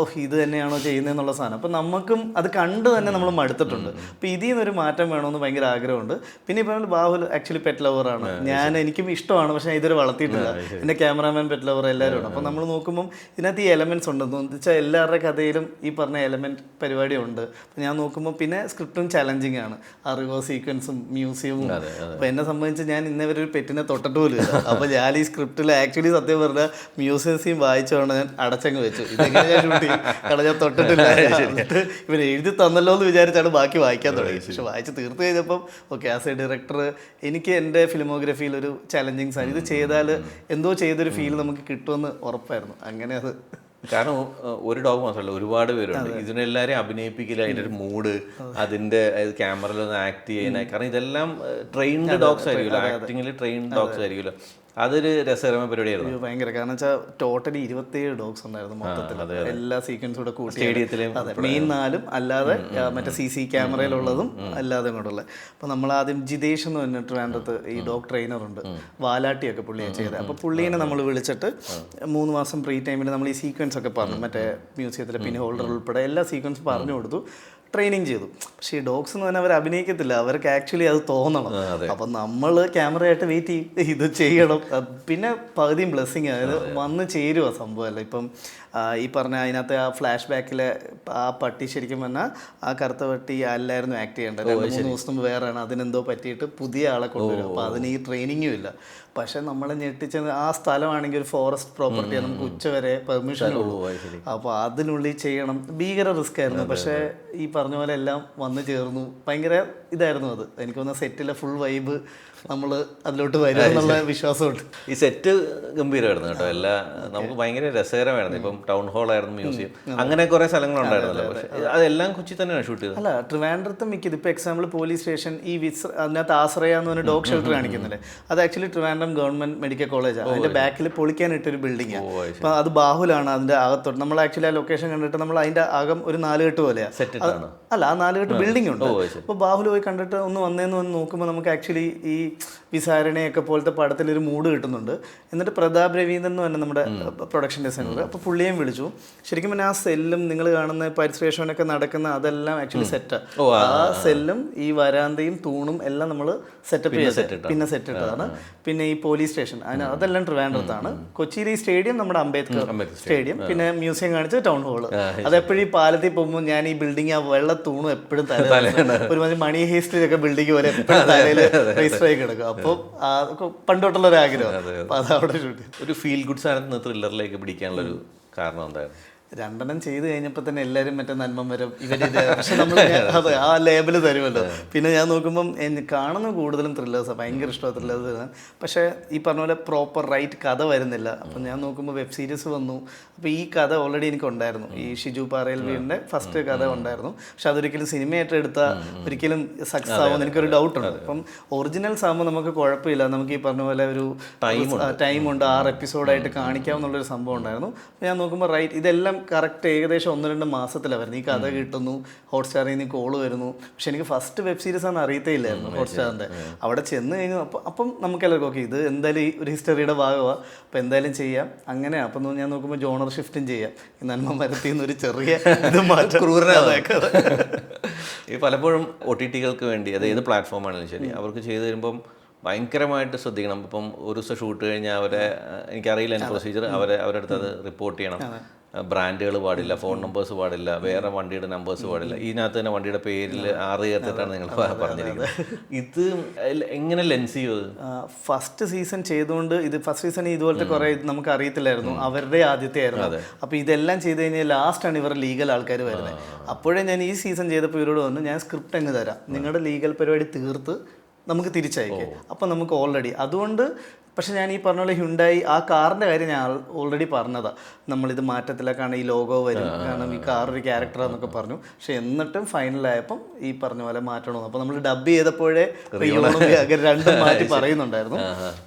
ഓ ഇത് തന്നെയാണോ ചെയ്യുന്നതെന്നുള്ള സാധനം. അപ്പം നമുക്കും അത് കണ്ട് തന്നെ നമ്മൾ മടുത്തിട്ടുണ്ട്. അപ്പം ഇതിൽ നിന്നൊരു മാറ്റം വേണമെന്ന് ഭയങ്കര ആഗ്രഹമുണ്ട്. പിന്നെ ഇപ്പം ബാഹുൽ ആക്ച്വലി പെറ്റ് ലവറാണ് ഞാൻ എനിക്കും ഇഷ്ടമാണ് പക്ഷേ ഇതുവരെ വളർത്തിയിട്ടില്ല. എന്റെ ക്യാമറാമാൻ പെറ്റ് ലവർ എല്ലാവരും ഉണ്ട്. അപ്പം നമ്മൾ നോക്കുമ്പം ഇതിനകത്ത് ഈ എലമെന്റ്സ് ഉണ്ടെന്ന് വെച്ചാൽ എല്ലാവരുടെ കഥയിലും ഈ പറഞ്ഞ എലമെന്റ് പരിപാടി ഉണ്ട്. അപ്പം ഞാൻ നോക്കുമ്പോൾ പിന്നെ സ്ക്രിപ്റ്റും ചലഞ്ചിങ് ആണ്. അറിവോ സീക്വൻസും മ്യൂസിയവും അപ്പം എന്നെ സംബന്ധിച്ച് ഞാൻ ഇന്നേവരെ ഒരു പെറ്റിനെ തൊട്ടിട്ട് പോലും അപ്പോൾ ഞാൻ ഈ സ്ക്രിപ്റ്റിൽ ആക്ച്വലി സത്യം പറഞ്ഞാൽ മ്യൂസിയം സീൻ വായിച്ചുകൊണ്ട് ഞാൻ അടച്ചങ്ങ് വെച്ചു. ഇതെങ്ങനെ ഞാൻ ഷൂട്ട് ചെയ്യും? കാരണം ഞാൻ തൊട്ടിട്ടില്ല. ഇവർ ഇവൻ എഴുതി തന്നല്ലോ എന്ന് വിചാരിച്ചാണ് ബാക്കി വായിക്കാൻ തുടങ്ങി പക്ഷെ വായിച്ച് തീർത്ത് കഴിഞ്ഞപ്പം ഓക്കെ ആസ് എ ഡയറക്ടർ എനിക്ക് എന്റെ ഫിലിമോഗ്രഫിയിൽ ഒരു ചലഞ്ചിങ് സാധനം ഇത് ചെയ്താൽ എന്തോ ചെയ്തൊരു ഫീൽ നമുക്ക് കിട്ടുമെന്ന് ഉറപ്പായിരുന്നു. അങ്ങനെ അത്. കാരണം ഒരു ഡോഗ് മാത്രമല്ല ഒരുപാട് പേരുണ്ട്. ഇതിനെല്ലാവരെയും അഭിനയിപ്പിക്കില്ല അതിന്റെ ഒരു മൂഡ് അതിന്റെ ക്യാമറയിൽ ഒന്ന് ആക്ട് ചെയ്യാനായി. കാരണം ഇതെല്ലാം ട്രെയിൻഡ് ഡോഗ്സ് ആയിരിക്കുമല്ലോ. ആക്ടിങ്ങിൽ ട്രെയിൻഡ് ഡോഗ്സ് ആയിരിക്കുമല്ലോ. അതൊരു രസകരമായ പരിപാടിയായിരുന്നു. ഭയങ്കര. കാരണം വെച്ചാൽ ടോട്ടലി ഇരുപത്തിയേഴ് ഡോഗ്സ് ഉണ്ടായിരുന്നു മൊത്തത്തിൽ എല്ലാ സീക്വൻസും കൂടെ മെയിൻ നാലും അല്ലാതെ മറ്റേ സി സി ക്യാമറയിലുള്ളതും അല്ലാതെ കൊണ്ടുള്ള അപ്പോൾ നമ്മൾ ആദ്യം ജിതേഷ് എന്ന് പറഞ്ഞിട്ട് വേണ്ടത് ഈ ഡോഗ് ട്രെയിനർ ഉണ്ട്. വാലാട്ടിയൊക്കെ പുള്ളിയെ ചെയ്തത് അപ്പോൾ പുള്ളീനെ നമ്മൾ വിളിച്ചിട്ട് മൂന്ന് മാസം ഫ്രീ ടൈമിൽ നമ്മൾ ഈ സീക്വൻസ് ഒക്കെ പറഞ്ഞു. മറ്റേ മ്യൂസിയത്തിലെ പിൻ ഹോൾഡർ ഉൾപ്പെടെ എല്ലാ സീക്വൻസ് പറഞ്ഞു കൊടുത്തു. ട്രെയിനിങ് ചെയ്തു. പക്ഷേ ഈ ഡോഗ്സ് എന്ന് പറഞ്ഞാൽ അവർ അഭിനയിക്കത്തില്ല. അവർക്ക് ആക്ച്വലി അത് തോന്നണം. അപ്പം നമ്മൾ ക്യാമറയായിട്ട് വെയിറ്റ് ചെയ്യും. ഇത് ചെയ്യണം. പിന്നെ പകുതിയും ബ്ലെസ്സിങ് അതായത് വന്ന് ചേരുക സംഭവമല്ല ഇപ്പം ഈ പറഞ്ഞ അതിനകത്ത് ആ ഫ്ലാഷ് ബാക്കിൽ ആ പട്ടി ശരിക്കും പറഞ്ഞാൽ ആ കറുത്ത പട്ടി അല്ലായിരുന്നു ആക്ട് ചെയ്യേണ്ടത്. രണ്ട് മൂന്ന് ദിവസം വേറെയാണ്. അതിനെന്തോ പറ്റിയിട്ട് പുതിയ ആളെ കൊണ്ടുവരും. അപ്പോൾ അതിന് ഈ ട്രെയിനിങ്ങും ഇല്ല. പക്ഷെ നമ്മളെ ഞെട്ടിച്ച ആ സ്ഥലമാണെങ്കിൽ ഒരു ഫോറസ്റ്റ് പ്രോപ്പർട്ടിയാണ് നമുക്ക് ഉച്ചവരെ പെർമിഷൻ ഉള്ളൂ. അപ്പോൾ അതിനുള്ളിൽ ചെയ്യണം. ഭീകര റിസ്ക് ആയിരുന്നു. പക്ഷേ ഈ പറഞ്ഞ പോലെ എല്ലാം വന്നു ചേർന്നു. ഭയങ്കര ഇതായിരുന്നു അത്. എനിക്ക് തോന്നുന്ന സെറ്റിലെ ഫുൾ വൈബ് നമ്മൾ അതിലോട്ട് വരും എന്നുള്ള വിശ്വാസമുണ്ട്. ഈ സെറ്റ് ഗംഭീരമായിരുന്നു കേട്ടോ. എല്ലാ നമുക്ക് ഭയങ്കര രസകരമായിരുന്നു. ഇപ്പം ടൗൺ ഹാൾ ആയിരുന്നു മ്യൂസിയം. അങ്ങനെ കുറെ സ്ഥലങ്ങളുണ്ടായിരുന്നല്ലോ പക്ഷെ അതെല്ലാം കൊച്ചി തന്നെയാണ് ഷൂട്ട് ചെയ്തത്. അല്ല ട്രിവാൻഡ്രത്ത് മിക്കത് ഇപ്പോൾ എക്സാമ്പിൾ പോലീസ് സ്റ്റേഷൻ ഈ വിസ് അതിനകത്ത് ആശ്രയ എന്ന് പറഞ്ഞ ഡോഗ് ഷെൽട്ടർ കാണിക്കുന്നില്ലേ? അത് ആക്ച്വലി ട്രിവാൻഡ്രം ഗവൺമെന്റ് മെഡിക്കൽ കോളേജാണ് അതിന്റെ ബാക്കിൽ പൊളിക്കാനിട്ടൊരു ബിൽഡിംഗാണ് അപ്പോൾ അത് ബാഹുലാണ് അതിന്റെ അകത്തോട്ട്. നമ്മൾ ആക്ച്വലി ആ ലൊക്കേഷൻ കണ്ടിട്ട് നമ്മൾ അതിന്റെ അകം ഒരു നാലുകെട്ട് പോലെയാണ് അല്ല ആ നാലുകെട്ട് ബിൽഡിംഗ് ഉണ്ട്. അപ്പോൾ ബാഹുൽ പോയി കണ്ടിട്ട് ഒന്ന് വന്നേന്ന് വന്ന് നോക്കുമ്പോൾ നമുക്ക് ആക്ച്വലി ഈ വിസാരണയൊക്കെ പോലത്തെ പടത്തിലൊരു മൂഡ് കിട്ടുന്നുണ്ട്. എന്നിട്ട് പ്രതാപ് രവീന്ദ്രൻ എന്ന് പറഞ്ഞ നമ്മുടെ പ്രൊഡക്ഷൻ ഡിസൈനർ അപ്പോൾ പുള്ളിയും വിളിച്ചു. ശരിക്കും പറഞ്ഞാൽ ആ സെല്ലും നിങ്ങൾ കാണുന്ന പരിശ്രേഷനൊക്കെ നടക്കുന്ന അതെല്ലാം ആക്ച്വലി സെറ്റാണ് ആ. സെല്ലും ഈ വരാന്തയും തൂണും എല്ലാം നമ്മൾ സെറ്റപ്പ് ചെയ്ത് പിന്നെ സെറ്റ് ഇട്ടതാണ്. പിന്നെ ഈ പോലീസ് സ്റ്റേഷൻ അതിന് അതെല്ലാം ട്രിവാൻഡ്രത്താണ്. കൊച്ചിയിലെ ഈ സ്റ്റേഡിയം നമ്മുടെ അംബേദ്കർ സ്റ്റേഡിയം. പിന്നെ മ്യൂസിയം കാണിച്ച് ടൗൺ ഹാൾ അതെപ്പോഴും ഈ പാലത്തിൽ പോകുമ്പോൾ ഞാൻ ഈ ബിൽഡിംഗ് ആ വെള്ള തൂണും എപ്പോഴും തല ഒരുമാതിരി മണി ഹേസ്റ്റിലൊക്കെ ബിൽഡിംഗ് പോലെ എപ്പോഴും തലയിൽ രജിസ്റ്റർ ആയി കിടക്കും. അപ്പോൾ പണ്ടോട്ടുള്ള ഒരു ആഗ്രഹം അപ്പൊ അത് അവിടെ ഷൂട്ട് ഒരു ഫീൽ ഗുഡ് സാധനത്തിന് ത്രില്ലറിലേക്ക് പിടിക്കാനുള്ള ഒരു കാരണം എന്തായിരുന്നു? രണ്ടെണ്ണം ചെയ്ത് കഴിഞ്ഞപ്പോൾ തന്നെ എല്ലാവരും മറ്റേ നന്മ വരും ഇവരിത് പക്ഷെ നമ്മൾ [laughs] അതെ ആ ലേബൽ തരുമല്ലോ. പിന്നെ ഞാൻ നോക്കുമ്പം കാണുന്ന കൂടുതലും ത്രില്ലേഴ്സാണ് ഭയങ്കര ഇഷ്ടമാണ് ത്രില്ലേഴ്സ് പക്ഷേ ഈ പറഞ്ഞ പോലെ പ്രോപ്പർ റൈറ്റ് കഥ വരുന്നില്ല. അപ്പം ഞാൻ നോക്കുമ്പോൾ വെബ് സീരീസ് വന്നു. അപ്പോൾ ഈ കഥ ഓൾറെഡി എനിക്ക് ഉണ്ടായിരുന്നു ഈ ഷിജു പാറയിൽ വീടിന്റെ ഫസ്റ്റ് കഥ ഉണ്ടായിരുന്നു. പക്ഷെ അതൊരിക്കലും സിനിമയായിട്ട് എടുത്താൽ ഒരിക്കലും സക്സസ് ആവുമെന്ന് എനിക്കൊരു ഡൗട്ട് ഉണ്ട്. അപ്പം ഒറിജിനൽ ആകുമ്പോൾ നമുക്ക് കുഴപ്പമില്ല. നമുക്ക് ഈ പറഞ്ഞ പോലെ ഒരു ടൈം ഉണ്ട്. ആറ് എപ്പിസോഡായിട്ട് കാണിക്കാമെന്നുള്ളൊരു സംഭവം ഉണ്ടായിരുന്നു. ഞാൻ നോക്കുമ്പോൾ റൈറ്റ് ഇതെല്ലാം കറക്റ്റ് ഏകദേശം ഒന്ന് രണ്ട് മാസത്തിലാണ് വരുന്നത് ഈ കഥ കിട്ടുന്നു ഹോട്ട്സ്റ്റാറിൽ നിന്ന് കോൾ വരുന്നു. പക്ഷെ എനിക്ക് ഫസ്റ്റ് വെബ് സീരീസ് ആണെന്ന് അറിയത്തേ ഇല്ലായിരുന്നു ഹോട്ട്സ്റ്റാറിന്റെ അവിടെ ചെന്ന് കഴിഞ്ഞു. അപ്പം അപ്പം നമുക്കെല്ലാവർക്കും ഓക്കെ ഇത് എന്തായാലും ഈ ഒരു ഹിസ്റ്ററിയുടെ ഭാഗമാണ് അപ്പോൾ എന്തായാലും ചെയ്യാം. അങ്ങനെ അപ്പം ഞാൻ നോക്കുമ്പോൾ ജോണർ ഷിഫ്റ്റും ചെയ്യാം. നന്മ മരത്തിൽ നിന്ന് ഒരു ചെറിയ [laughs] ഇത് മാറ്റം. ഈ പലപ്പോഴും ഒ ടി ടികൾക്ക് വേണ്ടി അത് ഏത് പ്ലാറ്റ്ഫോം ആണെങ്കിലും ശരി അവർക്ക് ചെയ്തു തരുമ്പം ഭയങ്കരമായിട്ട് ശ്രദ്ധിക്കണം. ഇപ്പം ഒരു ദിവസം ഷൂട്ട് കഴിഞ്ഞാൽ അവരെ എനിക്കറിയില്ല എന്റെ പ്രൊസീജിയർ അവരെ അവരുടെ അടുത്ത് അത് റിപ്പോർട്ട് ചെയ്യണം. ബ്രാൻഡുകൾ പാടില്ല ഫോൺ നമ്പേഴ്സ് പാടില്ല വേറെ വണ്ടിയുടെ നമ്പേഴ്സ് പാടില്ല. ഇതിനകത്ത് തന്നെ വണ്ടിയുടെ പേരിൽ ആറ് ചേർത്തിട്ടാണ് നിങ്ങൾ പറഞ്ഞിരിക്കുന്നത്. ഇത് എങ്ങനെ ലെൻസ് ചെയ്യും ഫസ്റ്റ് സീസൺ ചെയ്തുകൊണ്ട് ഇത് ഫസ്റ്റ് സീസൺ ഇതുപോലത്തെ കുറെ നമുക്ക് അറിയത്തില്ലായിരുന്നു അവരുടെ ആദ്യത്തെ ആയിരുന്നു. അപ്പൊ ഇതെല്ലാം ചെയ്ത് കഴിഞ്ഞാൽ ലാസ്റ്റ് ആണ് ഇവരുടെ ലീഗൽ ആൾക്കാർ വരുന്നത്. അപ്പോഴേ ഞാൻ ഈ സീസൺ ചെയ്തപ്പോൾ ഇവരോട് വന്നു ഞാൻ സ്ക്രിപ്റ്റ് അങ്ങ് തരാം. നിങ്ങളുടെ ലീഗൽ പരിപാടി തീർത്ത് നമുക്ക് തിരിച്ചയക്കും. അപ്പം നമുക്ക് ഓൾറെഡി അതുകൊണ്ട് പക്ഷേ ഞാൻ ഈ പറഞ്ഞ പോലെ ഹ്യുണ്ടായി ആ കാറിന്റെ കാര്യം ഞാൻ ഓൾറെഡി പറഞ്ഞതാണ് നമ്മളിത് മാറ്റത്തില്ല കാരണം ഈ ലോഗോ വരും. കാരണം ഈ കാർ ഒരു ക്യാരക്ടറാന്നൊക്കെ പറഞ്ഞു. പക്ഷെ എന്നിട്ടും ഫൈനലായപ്പം ഈ പറഞ്ഞ പോലെ മാറ്റണമെന്ന് അപ്പോൾ നമ്മൾ ഡബ് ചെയ്തപ്പോഴേ രണ്ടും [laughs] മാറ്റി പറയുന്നുണ്ടായിരുന്നു.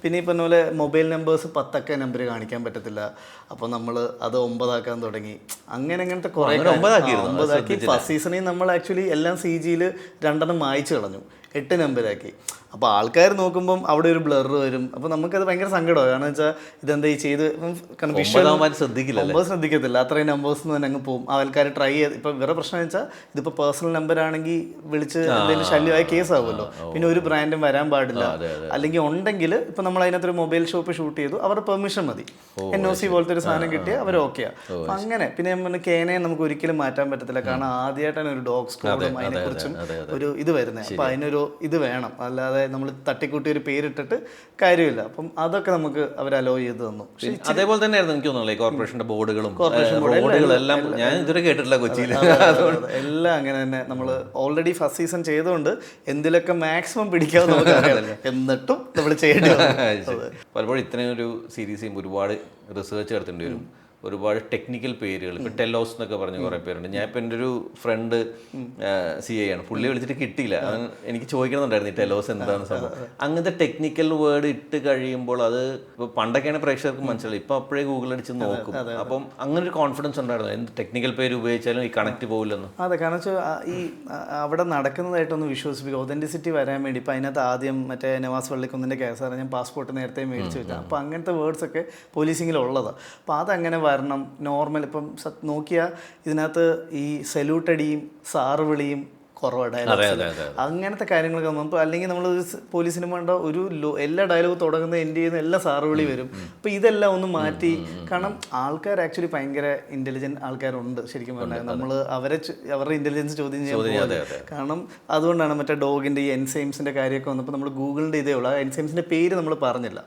പിന്നെ ഈ പറഞ്ഞ പോലെ മൊബൈൽ നമ്പേഴ്സ് പത്തൊക്കെ നമ്പർ കാണിക്കാൻ പറ്റത്തില്ല. അപ്പോൾ നമ്മൾ അത് ഒമ്പതാക്കാൻ തുടങ്ങി. അങ്ങനെ അങ്ങനത്തെ കുറേ ഒമ്പതാക്കി ഒമ്പതാക്കി ഫസ്റ്റ് സീസണിൽ നമ്മൾ ആക്ച്വലി എല്ലാം സി ജിയിൽ രണ്ടെണ്ണം മായച്ചു കളഞ്ഞു. എട്ട് നമ്പറാക്കി അപ്പോൾ ആൾക്കാർ നോക്കുമ്പം അവിടെ ഒരു ബ്ലർ വരും. അപ്പോൾ നമുക്കത് ഭയങ്കര സങ്കടമാണ് കാരണം വെച്ചാൽ ഇതെന്താ ഈ ചെയ്ത്? കൺഫ്യൂഷൻ ശ്രദ്ധിക്കില്ല നമ്പേഴ്സ് ശ്രദ്ധിക്കത്തില്ല. അത്രയും നമ്പേഴ്സ് തന്നെ അങ്ങ് പോകും ആൾക്കാർ ട്രൈ ചെയ്ത് ഇപ്പം വേറെ പ്രശ്നം വെച്ചാൽ ഇതിപ്പോൾ പേഴ്സണൽ നമ്പർ ആണെങ്കിൽ വിളിച്ച് എന്തെങ്കിലും ശല്യമായ കേസ് ആവുമല്ലോ. പിന്നെ ഒരു ബ്രാൻഡും വരാൻ പാടില്ല. അല്ലെങ്കിൽ ഉണ്ടെങ്കിൽ ഇപ്പം നമ്മൾ അതിനകത്തൊരു മൊബൈൽ ഷോപ്പ് ഷൂട്ട് ചെയ്തു. അവരുടെ പെർമിഷൻ മതി. എൻ ഒ സി പോലത്തെ ഒരു സാധനം കിട്ടിയ അവർ ഓക്കെയാണ് അപ്പം അങ്ങനെ. പിന്നെ കേനയെ നമുക്ക് ഒരിക്കലും മാറ്റാൻ പറ്റത്തില്ല. കാരണം ആദ്യമായിട്ടാണ് ഒരു ഡോഗ് സ്കോഡും അതിനെക്കുറിച്ചും ഒരു ഇത് വരുന്നത് അപ്പം അതിനൊരു ഇത് വേണം. അല്ലാതെ നമ്മൾ തട്ടിക്കൂട്ടി ഒരു പേരിട്ടിട്ട് കാര്യമില്ല. അപ്പം അതൊക്കെ നമുക്ക് അവർ അലോ ചെയ്ത് തന്നു. അതേപോലെ തന്നെ ആയിരുന്നു എനിക്ക് തോന്നുന്നില്ല കോർപ്പറേഷന്റെ ബോർഡുകളും റോഡുകളെല്ലാം ഞാൻ ഇതുവരെ കേട്ടിട്ടില്ല കൊച്ചിയിൽ. എല്ലാം അങ്ങനെ തന്നെ. നമ്മൾ ഓൾറെഡി ഫസ്റ്റ് സീസൺ ചെയ്തുകൊണ്ട് എന്തിലൊക്കെ മാക്സിമം നമുക്ക് അറിയാം എന്നിട്ടും നമ്മൾ ചെയ്യേണ്ടത് [laughs] പലപ്പോഴും ഇത്രയും ഒരു സീരീസ് ചെയ്യുമ്പോൾ ഒരുപാട് റിസർച്ച് നടത്തേണ്ടി വരും ഒരുപാട് ടെക്നിക്കൽ പേരുകൾ. ഇപ്പം ടെലോസ് എന്നൊക്കെ പറഞ്ഞ കുറെ പേരുണ്ട്. ഞാൻ ഇപ്പം എന്റെ ഒരു ഫ്രണ്ട് സി ഐ ആണ്. പുള്ളി വിളിച്ചിട്ട് കിട്ടിയില്ല. എനിക്ക് ചോദിക്കണമെന്നുണ്ടായിരുന്നു ഈ ടെലോസ് എന്താണ് സംഭവം. അങ്ങനത്തെ ടെക്നിക്കൽ വേർഡ് ഇട്ട് കഴിയുമ്പോൾ അത് ഇപ്പോൾ പണ്ടൊക്കെയാണ് പ്രേക്ഷകർക്ക് മനസ്സിലായി. ഇപ്പം അപ്പോഴേ ഗൂഗിൾ അടിച്ച് നോക്കും. അപ്പം അങ്ങനെ ഒരു കോൺഫിഡൻസ് ഉണ്ടായിരുന്നു. എന്ത് ടെക്നിക്കൽ പേര് ഉപയോഗിച്ചാലും ഈ കണക്ട് പോകില്ലെന്ന് അതെ. കാരണം വെച്ചാൽ ഈ അവിടെ നടക്കുന്നതായിട്ടൊന്ന് വിശ്വസിപ്പിക്കുക. ഒതന്റിസിറ്റി വരാൻ വേണ്ടി ഇപ്പം അതിനകത്ത് ആദ്യം മറ്റേ നവാസ് വള്ളിക്കുന്നിന്റെ കേസാണ് ഞാൻ പാസ്പോർട്ട് നേരത്തെ മേടിച്ച് വെച്ചാൽ അപ്പോൾ അങ്ങനത്തെ വേർഡ്സ് ഒക്കെ പോലീസിങ്ങിൽ ഉള്ളതാണ് അപ്പോൾ അതങ്ങനെ വരണം. നോർമൽ ഇപ്പം നോക്കിയാൽ ഇതിനകത്ത് ഈ സല്യൂട്ട് അടിയും സാറ് വിളിയും കുറവാണ് ഡയലോഗ്സ് അങ്ങനത്തെ കാര്യങ്ങളൊക്കെ നമുക്ക് അല്ലെങ്കിൽ നമ്മൾ പോലീസ് സിനിമ കണ്ട ഒരു എല്ലാ ഡയലോഗ് തുടങ്ങുന്ന എൻഡ് ചെയ്യുന്ന എല്ലാ സാറ് വിളി വരും. അപ്പോൾ ഇതെല്ലാം ഒന്ന് മാറ്റി കാരണം ആൾക്കാർ ആക്ച്വലി ഭയങ്കര ഇന്റലിജന്റ് ആൾക്കാരുണ്ട് ശരിക്കും പറഞ്ഞാൽ. നമ്മൾ അവരെ അവരുടെ ഇന്റലിജൻസ് ചോദ്യം ചെയ്യാൻ. കാരണം അതുകൊണ്ടാണ് മറ്റേ ഡോഗിന്റെ ഈ എൻസൈംസിന്റെ കാര്യമൊക്കെ വന്നപ്പോൾ നമ്മൾ ഗൂഗിളിന്റെ ഇതേ ഉള്ളൂ. ആ എൻസൈംസിന്റെ പേര് നമ്മൾ പറഞ്ഞില്ല.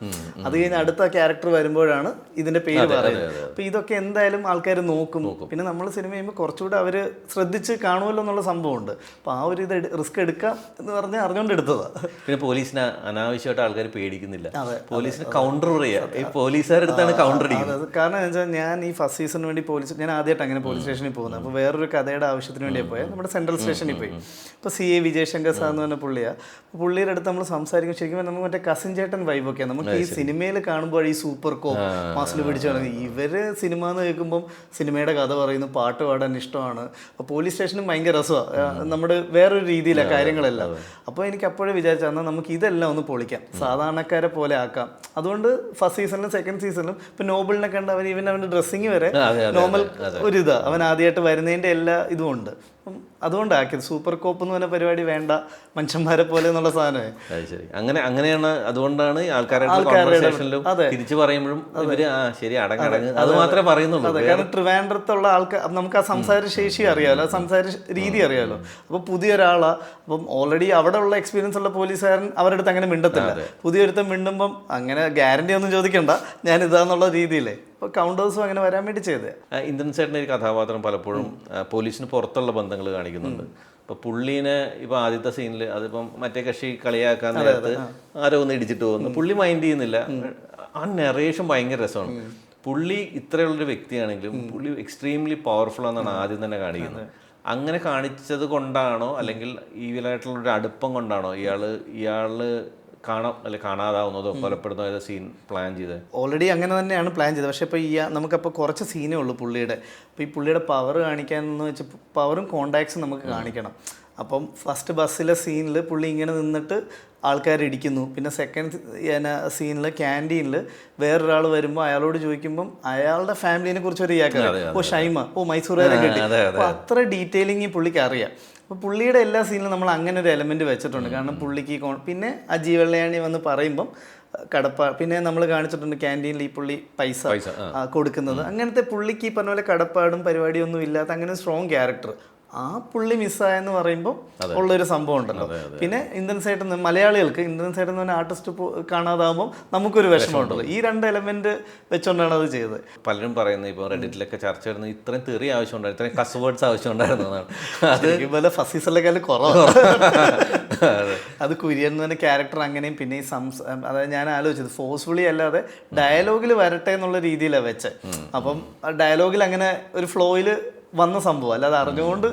അത് കഴിഞ്ഞ് അടുത്ത ക്യാരക്ടർ വരുമ്പോഴാണ് ഇതിന്റെ പേര് പറയുന്നത്. അപ്പൊ ഇതൊക്കെ എന്തായാലും ആൾക്കാർ നോക്കും. പിന്നെ നമ്മൾ സിനിമ ചെയ്യുമ്പോൾ കുറച്ചുകൂടെ അവർ ശ്രദ്ധിച്ച് കാണുമല്ലോ എന്നുള്ള സംഭവമുണ്ട്. അപ്പോൾ ആ ഒരു ഇത് റിസ്ക് എടുക്കാം എന്ന് പറഞ്ഞ് അറിഞ്ഞുകൊണ്ട് എടുത്തതാണ് പിന്നെ പോലീസിനെ അനാവശ്യമായിട്ട് ആൾക്കാർ പേടിക്കുന്നില്ല. പോലീസിന് കൗണ്ടർ പറയാ ഈ പോലീസുകാരുടെ അടുത്താണ് കൗണ്ടർ അടിക്കുന്നത് കാരണം എന്ന് വെച്ചാൽ ഞാൻ ഈ ഫസ്റ്റ് സീസണിന് വേണ്ടി പോലീസ് ഞാൻ ആദ്യമായിട്ട് അങ്ങനെ പോലീസ് സ്റ്റേഷനിൽ പോകുന്നത്. അപ്പോൾ വേറൊരു കഥയുടെ ആവശ്യത്തിന് വേണ്ടിയാണ് പോയത് നമ്മുടെ സെൻട്രൽ സ്റ്റേഷനിൽ പോയി. അപ്പോൾ സി എ വിജയശങ്കർ സാർ എന്ന് പറഞ്ഞ പുള്ളിയാണ് പുള്ളിയുടെ അടുത്ത് നമ്മൾ സംസാരിക്കും ശരിക്കും നമുക്ക് മറ്റേ കസിൻ ചേട്ടൻ വൈബൊക്കെയാണ് നമുക്ക് ഈ സിനിമയിൽ കാണുമ്പോൾ ഈ സൂപ്പർ കോ മസിൽ പിടിച്ചു തുടങ്ങി ഇവർ സിനിമ എന്ന് കേൾക്കുമ്പോൾ സിനിമയുടെ കഥ പറയുന്നു പാട്ട് പാടാൻ ഇഷ്ടമാണ്. അപ്പോൾ പോലീസ് സ്റ്റേഷനും ഭയങ്കര രസമാണ് നമ്മുടെ വേറൊരു രീതിയിലാണ് കാര്യങ്ങളെല്ലാം. അപ്പോൾ എനിക്ക് അപ്പോഴേ വിചാരിച്ചു എന്നാൽ നമുക്ക് ഇതെല്ലാം ഒന്ന് പൊളിക്കാം. സാധാരണക്കാരെ പോലെ ആക്കാം. അതുകൊണ്ട് ഫസ്റ്റ് സീസണിലും സെക്കൻഡ് സീസണിലും ഇപ്പൊ നോബിളിനെ കണ്ട് അവൻ ഈവൻ അവന്റെ ഡ്രസ്സിങ് വരെ നോർമൽ ഒരു ഇതാ. അവൻ ആദ്യമായിട്ട് വരുന്നതിന്റെ എല്ലാ ഇതും ഉണ്ട്. അപ്പം അതുകൊണ്ടാക്കിയത്. സൂപ്പർ കോപ്പ് എന്ന് പറഞ്ഞ പരിപാടി വേണ്ട. മനുഷ്യന്മാരെ പോലെ എന്നുള്ള സാധനമേ. ശരി അങ്ങനെ അങ്ങനെയാണ് അതുകൊണ്ടാണ് ആൾക്കാരുടെ തിരിച്ചു പറയുമ്പോഴും ഇവർ ആ ശരി അടങ്ങടങ്ങ് അത്. മാത്രമേ പറയുന്നുള്ളൂ. അതെ. കാരണം ട്രിവാൻഡ്രത്തുള്ള ആൾക്കാർ നമുക്ക് ആ സംസാര ശേഷി അറിയാലോ. സംസാര രീതി അറിയാലോ. അപ്പൊ പുതിയൊരാളാ അപ്പം ഓൾറെഡി അവിടെ ഉള്ള എക്സ്പീരിയൻസ് ഉള്ള പോലീസുകാരൻ അവരുടെ അടുത്ത് അങ്ങനെ മിണ്ടത്തില്ല. പുതിയൊരുത്തൻ മിണ്ടുമ്പം അങ്ങനെ ഗ്യാരണ്ടി ഒന്നും ചോദിക്കണ്ട. ഞാൻ ഇതാന്നുള്ള രീതിയിലേ. അപ്പൊ കൗണ്ടേഴ്സും അങ്ങനെ വരാൻ വേണ്ടി ചെയ്തേ ഇന്ത്യൻ ഇന്ദ്രൻ ചേട്ടന്റെ ഒരു കഥാപാത്രം പലപ്പോഴും പോലീസിന് പുറത്തുള്ള ബന്ധങ്ങൾ കാണിക്കുന്നുണ്ട് ഇപ്പൊ പുള്ളീനെ ഇപ്പൊ ആദ്യത്തെ സീനിൽ അതിപ്പം മറ്റേ കക്ഷി കളിയാക്കാൻ നേരത്ത് ആരോ ഒന്ന് ഇടിച്ചിട്ട് പോകുന്നു. പുള്ളി മൈൻഡ് ചെയ്യുന്നില്ല. ആ നെറേഷൻ ഭയങ്കര രസമാണ്. പുള്ളി ഇത്രയുള്ളൊരു വ്യക്തിയാണെങ്കിലും പുള്ളി എക്സ്ട്രീംലി പവർഫുൾ ആണെന്നാണ് ആദ്യം തന്നെ കാണിക്കുന്നത്. അങ്ങനെ കാണിച്ചത് കൊണ്ടാണോ അല്ലെങ്കിൽ ഈവിലായിട്ടുള്ള ഒരു അടുപ്പം കൊണ്ടാണോ ഇയാൾ ഇയാൾ കാണാം അല്ലെ കാണാതാവുന്നതോ കൊലപ്പെടുന്നതോ സീൻ പ്ലാൻ ചെയ്ത്? ഓൾറെഡി അങ്ങനെ തന്നെയാണ് പ്ലാൻ ചെയ്തത്. പക്ഷേ ഇപ്പോൾ ഈ നമുക്കപ്പോൾ കുറച്ച് സീനേ ഉള്ളൂ പുള്ളിയുടെ. അപ്പോൾ ഈ പുള്ളിയുടെ പവർ കാണിക്കാൻ എന്ന് വെച്ചാൽ പവറും കോണ്ടാക്ട്സും നമുക്ക് കാണിക്കണം. അപ്പം ഫസ്റ്റ് ബസ്സിലെ സീനിൽ പുള്ളി ഇങ്ങനെ നിന്നിട്ട് ആൾക്കാർ ഇടിക്കുന്നു. പിന്നെ സെക്കൻഡ് സീനിൽ ക്യാന്റീനിൽ വേറൊരാൾ വരുമ്പോൾ അയാളോട് ചോദിക്കുമ്പം അയാളുടെ ഫാമിലിനെ കുറിച്ച് ഒരു ഇയാൾക്കറിയാം ഓ ഷൈമ. ഓ മൈസൂറുകാരെ കിട്ടി. അപ്പോൾ അത്ര ഡീറ്റെയിലിംഗ് ഈ പുള്ളിക്ക് അറിയാം. അപ്പോൾ പുള്ളിയുടെ എല്ലാ സീനിലും നമ്മൾ അങ്ങനെ ഒരു എലമെന്റ് വെച്ചിട്ടുണ്ട്. കാരണം പുള്ളിക്ക് പിന്നെ അജീ വെള്ളയാണി വന്ന് പറയുമ്പം കടപ്പ പിന്നെ നമ്മൾ കാണിച്ചിട്ടുണ്ട് ക്യാന്റീനിൽ ഈ പുള്ളി പൈസ കൊടുക്കുന്നത്. അങ്ങനത്തെ പുള്ളിക്ക് ഈ പറഞ്ഞ പോലെ കടപ്പാടും പരിപാടിയൊന്നും ഇല്ലാത്ത അങ്ങനെ സ്ട്രോങ് ക്യാരക്ടർ ആ പുള്ളി മിസ്സായെന്ന് പറയുമ്പോൾ ഉള്ളൊരു സംഭവം ഉണ്ടല്ലോ പിന്നെ ഇന്ത്യൻ സൈഡിൽ നിന്ന് മലയാളികൾക്ക് ഇന്ത്യൻ സൈഡിൽ നിന്ന് ആർട്ടിസ്റ്റ് കാണാതാകുമ്പോൾ നമുക്കൊരു വിഷമമുണ്ടല്ലോ. ഈ രണ്ട് എലമെന്റ് വെച്ചുകൊണ്ടാണ് അത് ചെയ്തത്. പലരും പറയുന്നത് ഇപ്പോൾ റെഡിറ്റിലൊക്കെ ചർച്ച വരുന്നത് ഇത്രയും തെറി ആവശ്യമുണ്ടായിരുന്നു ഇത്രയും കസ് വേർഡ്സ് ആവശ്യമുണ്ടായിരുന്നു എന്നാണ്. അത് ഇതുപോലെ ഫസീസിലേക്കാൾ കുറവാണ് അത്. കുര്യൻ എന്ന് പറഞ്ഞ ക്യാരക്ടർ അങ്ങനെയും പിന്നെ ഈ സംസ് അതായത് ഞാൻ ആലോചിച്ചത് ഫോഴ്സ്ഫുള്ളി അല്ലാതെ ഡയലോഗിൽ വരട്ടെ എന്നുള്ള രീതിയിലാണ് വെച്ചത്. അപ്പം ഡയലോഗിൽ അങ്ങനെ ഒരു ഫ്ലോയിൽ വന്ന സംഭവം. അല്ലാതെ അറിഞ്ഞുകൊണ്ട്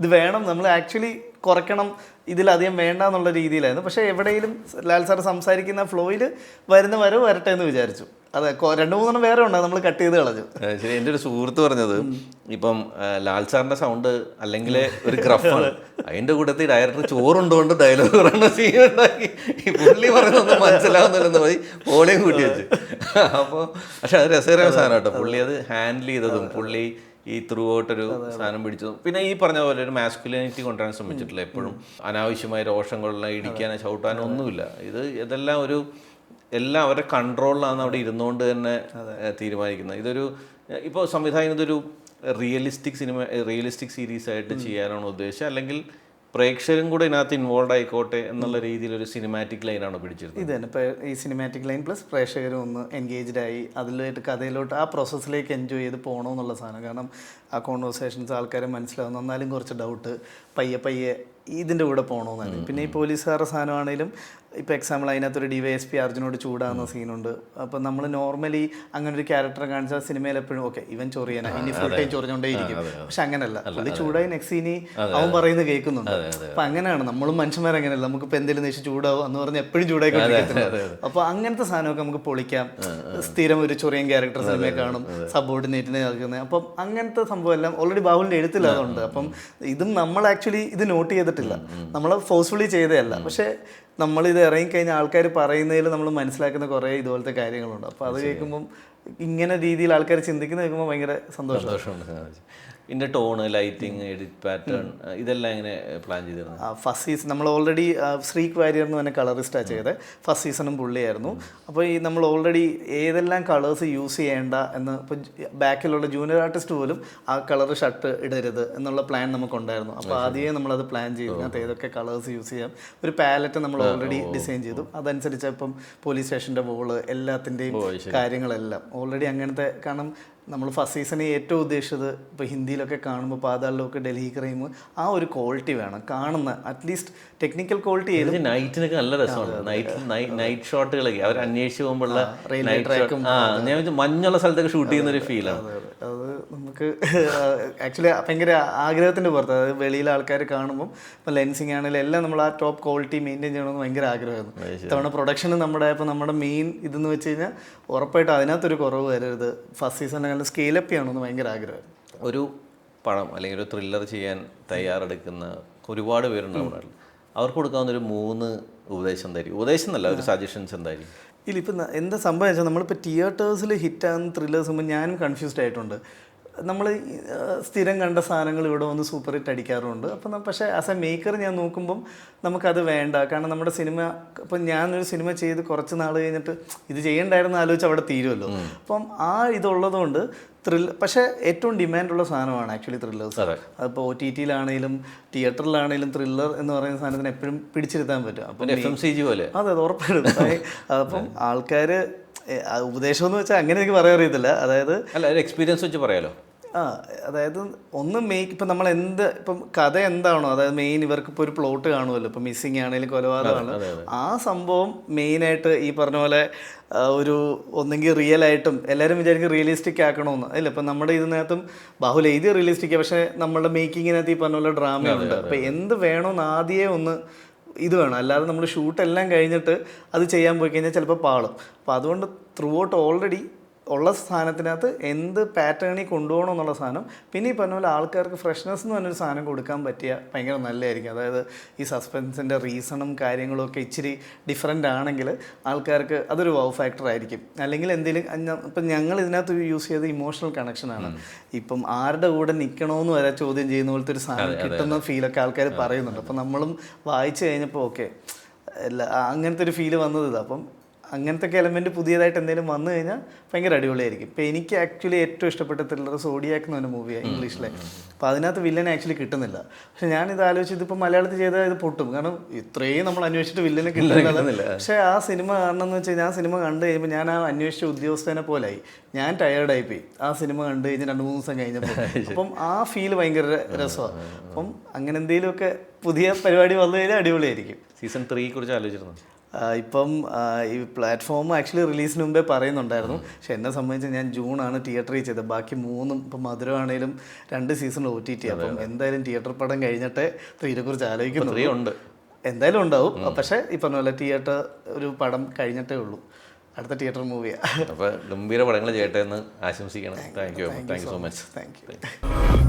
ഇത് വേണം നമ്മൾ ആക്ച്വലി കുറയ്ക്കണം ഇതിലധികം വേണ്ട എന്നുള്ള രീതിയിലായിരുന്നു. പക്ഷേ എവിടെയും ലാൽ സാർ സംസാരിക്കുന്ന ഫ്ലോയിൽ വരുന്ന വരെ വരട്ടെ എന്ന് വിചാരിച്ചു. അതെ രണ്ട് മൂന്നെണ്ണം വേറെ ഉണ്ട് നമ്മൾ കട്ട് ചെയ്ത് കളഞ്ഞു. ശരി എന്റെ ഒരു സുഹൃത്ത് പറഞ്ഞത് ഇപ്പം ലാൽ സാറിന്റെ സൗണ്ട് അല്ലെങ്കിൽ ഒരു ഗ്രഫാണ് അതിന്റെ കൂട്ടത്തിൽ ഡയറക്ടർ ചോറുണ്ടോണ്ട് ഡയലോഗ് പറയുന്ന സീൻ ഉണ്ടാക്കി. പുള്ളി പറയുന്നൊന്നും മനസ്സിലാവുന്നില്ലെന്ന് പോയി ഓളയും കൂട്ടി വെച്ച്. അപ്പോൾ പക്ഷെ അത് രസകരമായ സാധനം കേട്ടോ പുള്ളി അത് ഹാൻഡിൽ ചെയ്തതും പുള്ളി ഈ ത്രൂ ഔട്ടൊരു സാധനം പിടിച്ചു പിന്നെ ഈ പറഞ്ഞ പോലെ ഒരു മാസ്കുലിനിറ്റി കൊണ്ടുവരാൻ ശ്രമിച്ചിട്ടില്ല എപ്പോഴും. അനാവശ്യമായ രോഷങ്ങളിലെ ഇടിക്കാനോ ചവിട്ടാനോ ഒന്നുമില്ല. ഇത് ഇതെല്ലാം ഒരു എല്ലാം അവരുടെ കൺട്രോളിലാണ് അവിടെ ഇരുന്നുകൊണ്ട് തന്നെ തീരുമാനിക്കുന്നത്. ഇതൊരു ഇപ്പോൾ സംവിധായകൻ ഇതൊരു റിയലിസ്റ്റിക് സിനിമ റിയലിസ്റ്റിക് സീരീസ് ആയിട്ട് ചെയ്യാനാണ് ഉദ്ദേശിച്ചത്. അല്ലെങ്കിൽ പ്രേക്ഷകരും കൂടെ ഇതിനകത്ത് ഇൻവോൾവ് ആയിക്കോട്ടെ എന്നുള്ള രീതിയിൽ ഒരു സിനിമാറ്റിക് ലൈനാണ് പിടിച്ചിരുന്നത്. ഇത് തന്നെ. ഈ സിനിമാറ്റിക് ലൈൻ പ്ലസ് പ്രേക്ഷകരും ഒന്ന് എൻഗേജ്ഡ് ആയി അതിലായിട്ട് കഥയിലോട്ട് ആ പ്രോസസ്സിലേക്ക് എൻജോയ് ചെയ്ത് പോകണമെന്നുള്ള സാധനം. കാരണം ആ കോൺവെർസേഷൻസ് ആൾക്കാരെ മനസ്സിലാവുന്നു. എന്നാലും കുറച്ച് ഡൗട്ട് പയ്യെ പയ്യെ ഇതിന്റെ കൂടെ പോകണമെന്നാണ് പിന്നെ ഈ പോലീസുകാരുടെ സാധനമാണെങ്കിലും ഇപ്പോൾ എക്സാമ്പിൾ അതിനകത്തൊരു ഡി വൈ എസ് പി അർജുനോട് ചൂടാകുന്ന സീനുണ്ട് അപ്പോൾ നമ്മൾ നോർമലി അങ്ങനെ ഒരു ക്യാരക്ടർ കാണിച്ചാൽ സിനിമയിൽ എപ്പോഴും ഓക്കെ ഇവൻ ചൊറിയാനാ. ഇനി ഫുൾ ടൈം ചൊറിഞ്ഞോണ്ടേ ഇരിക്കും പക്ഷെ അങ്ങനല്ല. പുള്ളി ചൂടായി നെക്സ്റ്റ് ഇനി അവൻ പറയുന്നത് കേൾക്കുന്നുണ്ട്. അപ്പം അങ്ങനെയാണ്. നമ്മളും മനുഷ്യന്മാർ അങ്ങനെയല്ല. നമുക്കിപ്പോൾ എന്തെങ്കിലും നെച്ച് ചൂടാവും എന്ന് പറഞ്ഞാൽ എപ്പോഴും ചൂടായിക്കൊണ്ടിരിക്കുന്നത് അപ്പോൾ അങ്ങനത്തെ സാധനമൊക്കെ നമുക്ക് പൊളിക്കാം. സ്ഥിരം ഒരു ചൊറിയൻ ക്യാരക്ടർ സിനിമയെ കാണും. സബോർഡിനേറ്റിനെ നൽകുന്നത്. അപ്പം അങ്ങനത്തെ സംഭവം എല്ലാം ഓൾറെഡി ബാഹുലിന്റെ എഴുത്തിൽ അതുണ്ട്. അപ്പം ഇതും നമ്മൾ ആക്ച്വലി ഇത് നോട്ട് ചെയ്തിട്ടില്ല. നമ്മൾ ഫോഴ്സ്ഫുള്ളി ചെയ്തതല്ല. പക്ഷേ നമ്മൾ ഇത് ഇറങ്ങിക്കഴിഞ്ഞാൽ ആൾക്കാർ പറയുന്നതിൽ നമ്മൾ മനസ്സിലാക്കുന്ന കുറേ ഇതുപോലത്തെ കാര്യങ്ങളുണ്ട്. അപ്പോൾ അത് കേൾക്കുമ്പം ഇങ്ങനെ രീതിയിൽ ആൾക്കാർ ചിന്തിക്കുന്ന കേൾക്കുമ്പോൾ ഭയങ്കര സന്തോഷം. ഇതിന്റെ ടോണ് ലൈറ്റിംഗ് എഡിറ്റ് പാറ്റേൺ ഇതെല്ലാം എങ്ങനെ പ്ലാൻ ചെയ്തിരുന്നത് ഫസ്റ്റ് സീസൺ നമ്മൾ ഓൾറെഡി ശ്രീക് വാരിയർ എന്ന് തന്നെ കളറിസ്റ്റാണ് ചെയ്തത്. ഫസ്റ്റ് സീസണും പുള്ളിയായിരുന്നു. അപ്പോൾ ഈ നമ്മൾ ഓൾറെഡി ഏതെല്ലാം കളേഴ്സ് യൂസ് ചെയ്യേണ്ട എന്ന് ഇപ്പോൾ ബാക്കിലുള്ള ജൂനിയർ ആർട്ടിസ്റ്റ് പോലും ആ കളർ ഷർട്ട് ഇടരുത് എന്നുള്ള പ്ലാൻ നമുക്കുണ്ടായിരുന്നു. അപ്പോൾ ആദ്യമേ നമ്മളത് പ്ലാൻ ചെയ്തു. അതിനകത്ത് ഏതൊക്കെ കളേഴ്സ് യൂസ് ചെയ്യാം. ഒരു പാലറ്റ് നമ്മൾ ഓൾറെഡി ഡിസൈൻ ചെയ്തു. അതനുസരിച്ച് ഇപ്പം പോലീസ് സ്റ്റേഷന്റെ വോൾ എല്ലാത്തിന്റെയും കാര്യങ്ങളെല്ലാം ഓൾറെഡി അങ്ങനത്തെ കാരണം നമ്മൾ ഫസ്റ്റ് സീസണിൽ ഏറ്റവും ഉദ്ദേശിച്ചത് ഇപ്പോൾ ഹിന്ദിയിലൊക്കെ കാണുമ്പോൾ പാതാളിലൊക്കെ ഡൽഹി ക്രൈം ആ ഒരു ക്വാളിറ്റി വേണം. കാണുന്ന അറ്റ്ലീസ്റ്റ് ടെക്നിക്കൽ ക്വാളിറ്റി ഏത് നൈറ്റിനൊക്കെ നല്ല രസമാണ്. നൈറ്റ് നൈറ്റ് ഷോട്ടുകളൊക്കെ അവർ അന്വേഷിച്ച് പോകുമ്പോഴുള്ള ട്രാക്കും ആ ഞാൻ മഞ്ഞുള്ള സ്ഥലത്തൊക്കെ ഷൂട്ട് ചെയ്യുന്ന ഒരു ഫീലാണ് അത് നമുക്ക് [laughs] ആക്ച്വലി ഭയങ്കര ആഗ്രഹത്തിന്റെ പുറത്ത്. അതായത് വെളിയിൽ ആൾക്കാർ കാണുമ്പോൾ ഇപ്പോൾ ലെൻസിങ് ആണെങ്കിലും എല്ലാം നമ്മൾ ആ ടോപ്പ് ക്വാളിറ്റി മെയിന്റെയിൻ ചെയ്യണമെന്ന് ഭയങ്കര ആഗ്രഹമായിരുന്നു. ഇത്തവണ പ്രൊഡക്ഷൻ നമ്മുടെ ഇപ്പോൾ നമ്മുടെ മെയിൻ ഇതെന്ന് വെച്ച് കഴിഞ്ഞാൽ ഉറപ്പായിട്ട് അതിനകത്തൊരു കുറവ് വരരുത്. ഫസ്റ്റ് സീസണിൽ സ്കെയിലപ്പ് ചെയ്യണമെന്ന് ഭയങ്കര ആഗ്രഹം ഒരു പടം അല്ലെങ്കിൽ ഒരു ത്രില്ലർ ചെയ്യാൻ തയ്യാറെടുക്കുന്ന ഒരുപാട് പേരുണ്ട് നമ്മുടെ അവർക്ക് കൊടുക്കാവുന്ന ഒരു മൂന്ന് ഉപദേശം എന്തായിരിക്കും? ഉപദേശം എന്നല്ല ഒരു സജഷൻസ് എന്തായിരിക്കും? ഇല്ല ഇപ്പം എന്താ സംഭവം വെച്ചാൽ നമ്മളിപ്പോൾ തിയേറ്റേഴ്സിൽ ഹിറ്റാകുന്ന ത്രില്ലേഴ്സ് മുമ്പ് ഞാനും കൺഫ്യൂസ്ഡ് ആയിട്ടുണ്ട്. നമ്മൾ സ്ഥിരം കണ്ട സാധനങ്ങൾ ഇവിടെ വന്ന് സൂപ്പർ ഹിറ്റ് അടിക്കാറുണ്ട്. അപ്പം പക്ഷേ ആസ് എ മേക്കർ ഞാൻ നോക്കുമ്പം നമുക്കത് വേണ്ട. കാരണം നമ്മുടെ സിനിമ ഇപ്പം ഞാനൊരു സിനിമ ചെയ്ത് കുറച്ച് നാൾ കഴിഞ്ഞിട്ട് ഇത് ചെയ്യണ്ടായിരുന്നു ആലോചിച്ച് അവിടെ തീരുമല്ലോ അപ്പം ആ ഇതുള്ളതുകൊണ്ട് ത്രിൽ പക്ഷേ ഏറ്റവും ഡിമാൻഡുള്ള സാധനമാണ് ആക്ച്വലി ത്രില്ലേഴ്സ് അതെ. അതിപ്പോൾ ഒ ടി ടിയിലാണെങ്കിലും തിയേറ്ററിലാണെങ്കിലും ത്രില്ലർ എന്ന് പറയുന്ന സാധനത്തിന് എപ്പോഴും പിടിച്ചിരുത്താൻ പറ്റും. അപ്പം എഫ് എം സി ജി പോലെ. അതെ അത് ഉറപ്പായിട്ടും. അപ്പം ആൾക്കാർ ഉപദേശം എന്ന് വെച്ചാൽ അങ്ങനെ എനിക്ക് പറയാൻ അറിയത്തില്ല. അതായത് അല്ല എക്സ്പീരിയൻസ് വെച്ച് പറയാലോ. ആ അതായത് ഒന്ന് മെയ്ക്ക് ഇപ്പം നമ്മൾ എന്ത് ഇപ്പം കഥ എന്താണോ അതായത് മെയിൻ ഇവർക്ക് ഇപ്പോൾ ഒരു പ്ലോട്ട് കാണുമല്ലോ ഇപ്പം മിസ്സിങ് ആണെങ്കിലും കൊലപാതകമാണ് ആ സംഭവം മെയിനായിട്ട് ഈ പറഞ്ഞ പോലെ ഒരു ഒന്നെങ്കിൽ റിയൽ ആയിട്ടും എല്ലാവരും വിചാരിക്കും റിയലിസ്റ്റിക് ആക്കണമെന്ന് അല്ല? ഇപ്പം നമ്മുടെ ഇതിനകത്തും ബാഹുൽ എഴുതിയ റിയലിസ്റ്റിക് പക്ഷേ നമ്മുടെ മേക്കിങ്ങിനകത്ത് ഈ പറഞ്ഞ പോലെ ഡ്രാമയുണ്ട് അപ്പം എന്ത് വേണമെന്ന് ആദ്യമേ ഒന്ന് ഇത് വേണം. അല്ലാതെ നമ്മൾ ഷൂട്ട് എല്ലാം കഴിഞ്ഞിട്ട് അത് ചെയ്യാൻ പോയി കഴിഞ്ഞാൽ ചിലപ്പോൾ പാളും. അപ്പോൾ അതുകൊണ്ട് ത്രൂ ഔട്ട് ഓൾറെഡി ഉള്ള സാധനത്തിനകത്ത് എന്ത് പാറ്റേണിൽ കൊണ്ടുപോകണം എന്നുള്ള സാധനം. പിന്നെ ഈ പറഞ്ഞ പോലെ ആൾക്കാർക്ക് ഫ്രഷ്നെസ് എന്ന് പറഞ്ഞൊരു സാധനം കൊടുക്കാൻ പറ്റിയ ഭയങ്കര നല്ലതായിരിക്കും. അതായത് ഈ സസ്പെൻസിന്റെ റീസണും കാര്യങ്ങളും ഒക്കെ ഇച്ചിരി ഡിഫറെന്റ് ആണെങ്കിൽ ആൾക്കാർക്ക് അതൊരു വൗ ഫാക്ടർ ആയിരിക്കും. അല്ലെങ്കിൽ എന്തെങ്കിലും ഇപ്പം ഞങ്ങൾ ഇതിനകത്ത് യൂസ് ചെയ്ത ഇമോഷണൽ കണക്ഷനാണ് ഇപ്പം ആരുടെ കൂടെ നിൽക്കണമെന്ന് വരെ ചോദ്യം ചെയ്യുന്ന പോലത്തെ ഒരു സാധനം കിട്ടുന്ന ഫീലൊക്കെ ആൾക്കാർ പറയുന്നുണ്ട്. അപ്പം നമ്മളും വായിച്ചു കഴിഞ്ഞപ്പോൾ ഓക്കെ അല്ല അങ്ങനത്തെ ഒരു ഫീൽ വന്നത് ഇതാ. അപ്പം അങ്ങനത്തെ ഒക്കെ എലമെന്റ് പുതിയതായിട്ട് എന്തെങ്കിലും വന്നു കഴിഞ്ഞാൽ ഭയങ്കര അടിപൊളിയായിരിക്കും. ഇപ്പം എനിക്ക് ആക്ച്വലി ഏറ്റവും ഇഷ്ടപ്പെട്ട ത്രില്ലർ സോഡിയാക്ക് എന്ന് പറഞ്ഞ മൂവിയാണ് ഇംഗ്ലീഷിലെ അപ്പോൾ അതിനകത്ത് വില്ലൻ ആക്ച്വലി കിട്ടുന്നില്ല. പക്ഷെ ഞാനിത് ആലോചിച്ച് ഇതിപ്പോൾ മലയാളത്തിൽ ചെയ്താൽ ഇത് പൊട്ടും. കാരണം ഇത്രയും നമ്മൾ അന്വേഷിച്ചിട്ട് വില്ലനെ കിട്ടുന്നില്ല. പക്ഷേ ആ സിനിമ കാണണമെന്ന് വെച്ച് കഴിഞ്ഞാൽ ആ സിനിമ കണ്ടു കഴിയുമ്പോൾ ഞാൻ ആ അന്വേഷിച്ച ഉദ്യോഗസ്ഥനെ പോലായി. ഞാൻ ടയേർഡായി പോയി ആ സിനിമ കണ്ടു കഴിഞ്ഞ് രണ്ട് മൂന്ന് ദിവസം കഴിഞ്ഞപ്പോൾ [laughs] അപ്പം ആ ഫീൽ ഭയങ്കര രസമാണ് അപ്പം അങ്ങനെ എന്തെങ്കിലുമൊക്കെ പുതിയ പരിപാടി വന്നു കഴിഞ്ഞാൽ അടിപൊളിയായിരിക്കും. സീസൺ ത്രീയെ കുറിച്ച് ആലോചിച്ചിരുന്നു? ഇപ്പം ഈ പ്ലാറ്റ്ഫോം ആക്ച്വലി റിലീസിന് മുമ്പേ പറയുന്നുണ്ടായിരുന്നു. പക്ഷെ എന്നെ സംബന്ധിച്ച് ഞാൻ ജൂണാണ് തിയേറ്ററിൽ ചെയ്തത്. ബാക്കി മൂന്നും ഇപ്പം മധുരമാണേലും രണ്ട് സീസൺ ഒ ടി ടി അപ്പം എന്തായാലും തിയേറ്റർ പടം കഴിഞ്ഞിട്ടേ ഇതിനെക്കുറിച്ച് ആലോചിക്കുന്നു. ത്രീ ഉണ്ട്. എന്തായാലും ഉണ്ടാവും. പക്ഷേ ഈ പറഞ്ഞ പോലെ തിയേറ്റർ ഒരു പടം കഴിഞ്ഞിട്ടേ ഉള്ളൂ. അടുത്ത തിയേറ്റർ മൂവിയാണ് അപ്പോൾ ഗംഭീര പടങ്ങൾ ചെയ്യട്ടെ എന്ന് ആശംസിക്കണം. Thank you thank you so much thank you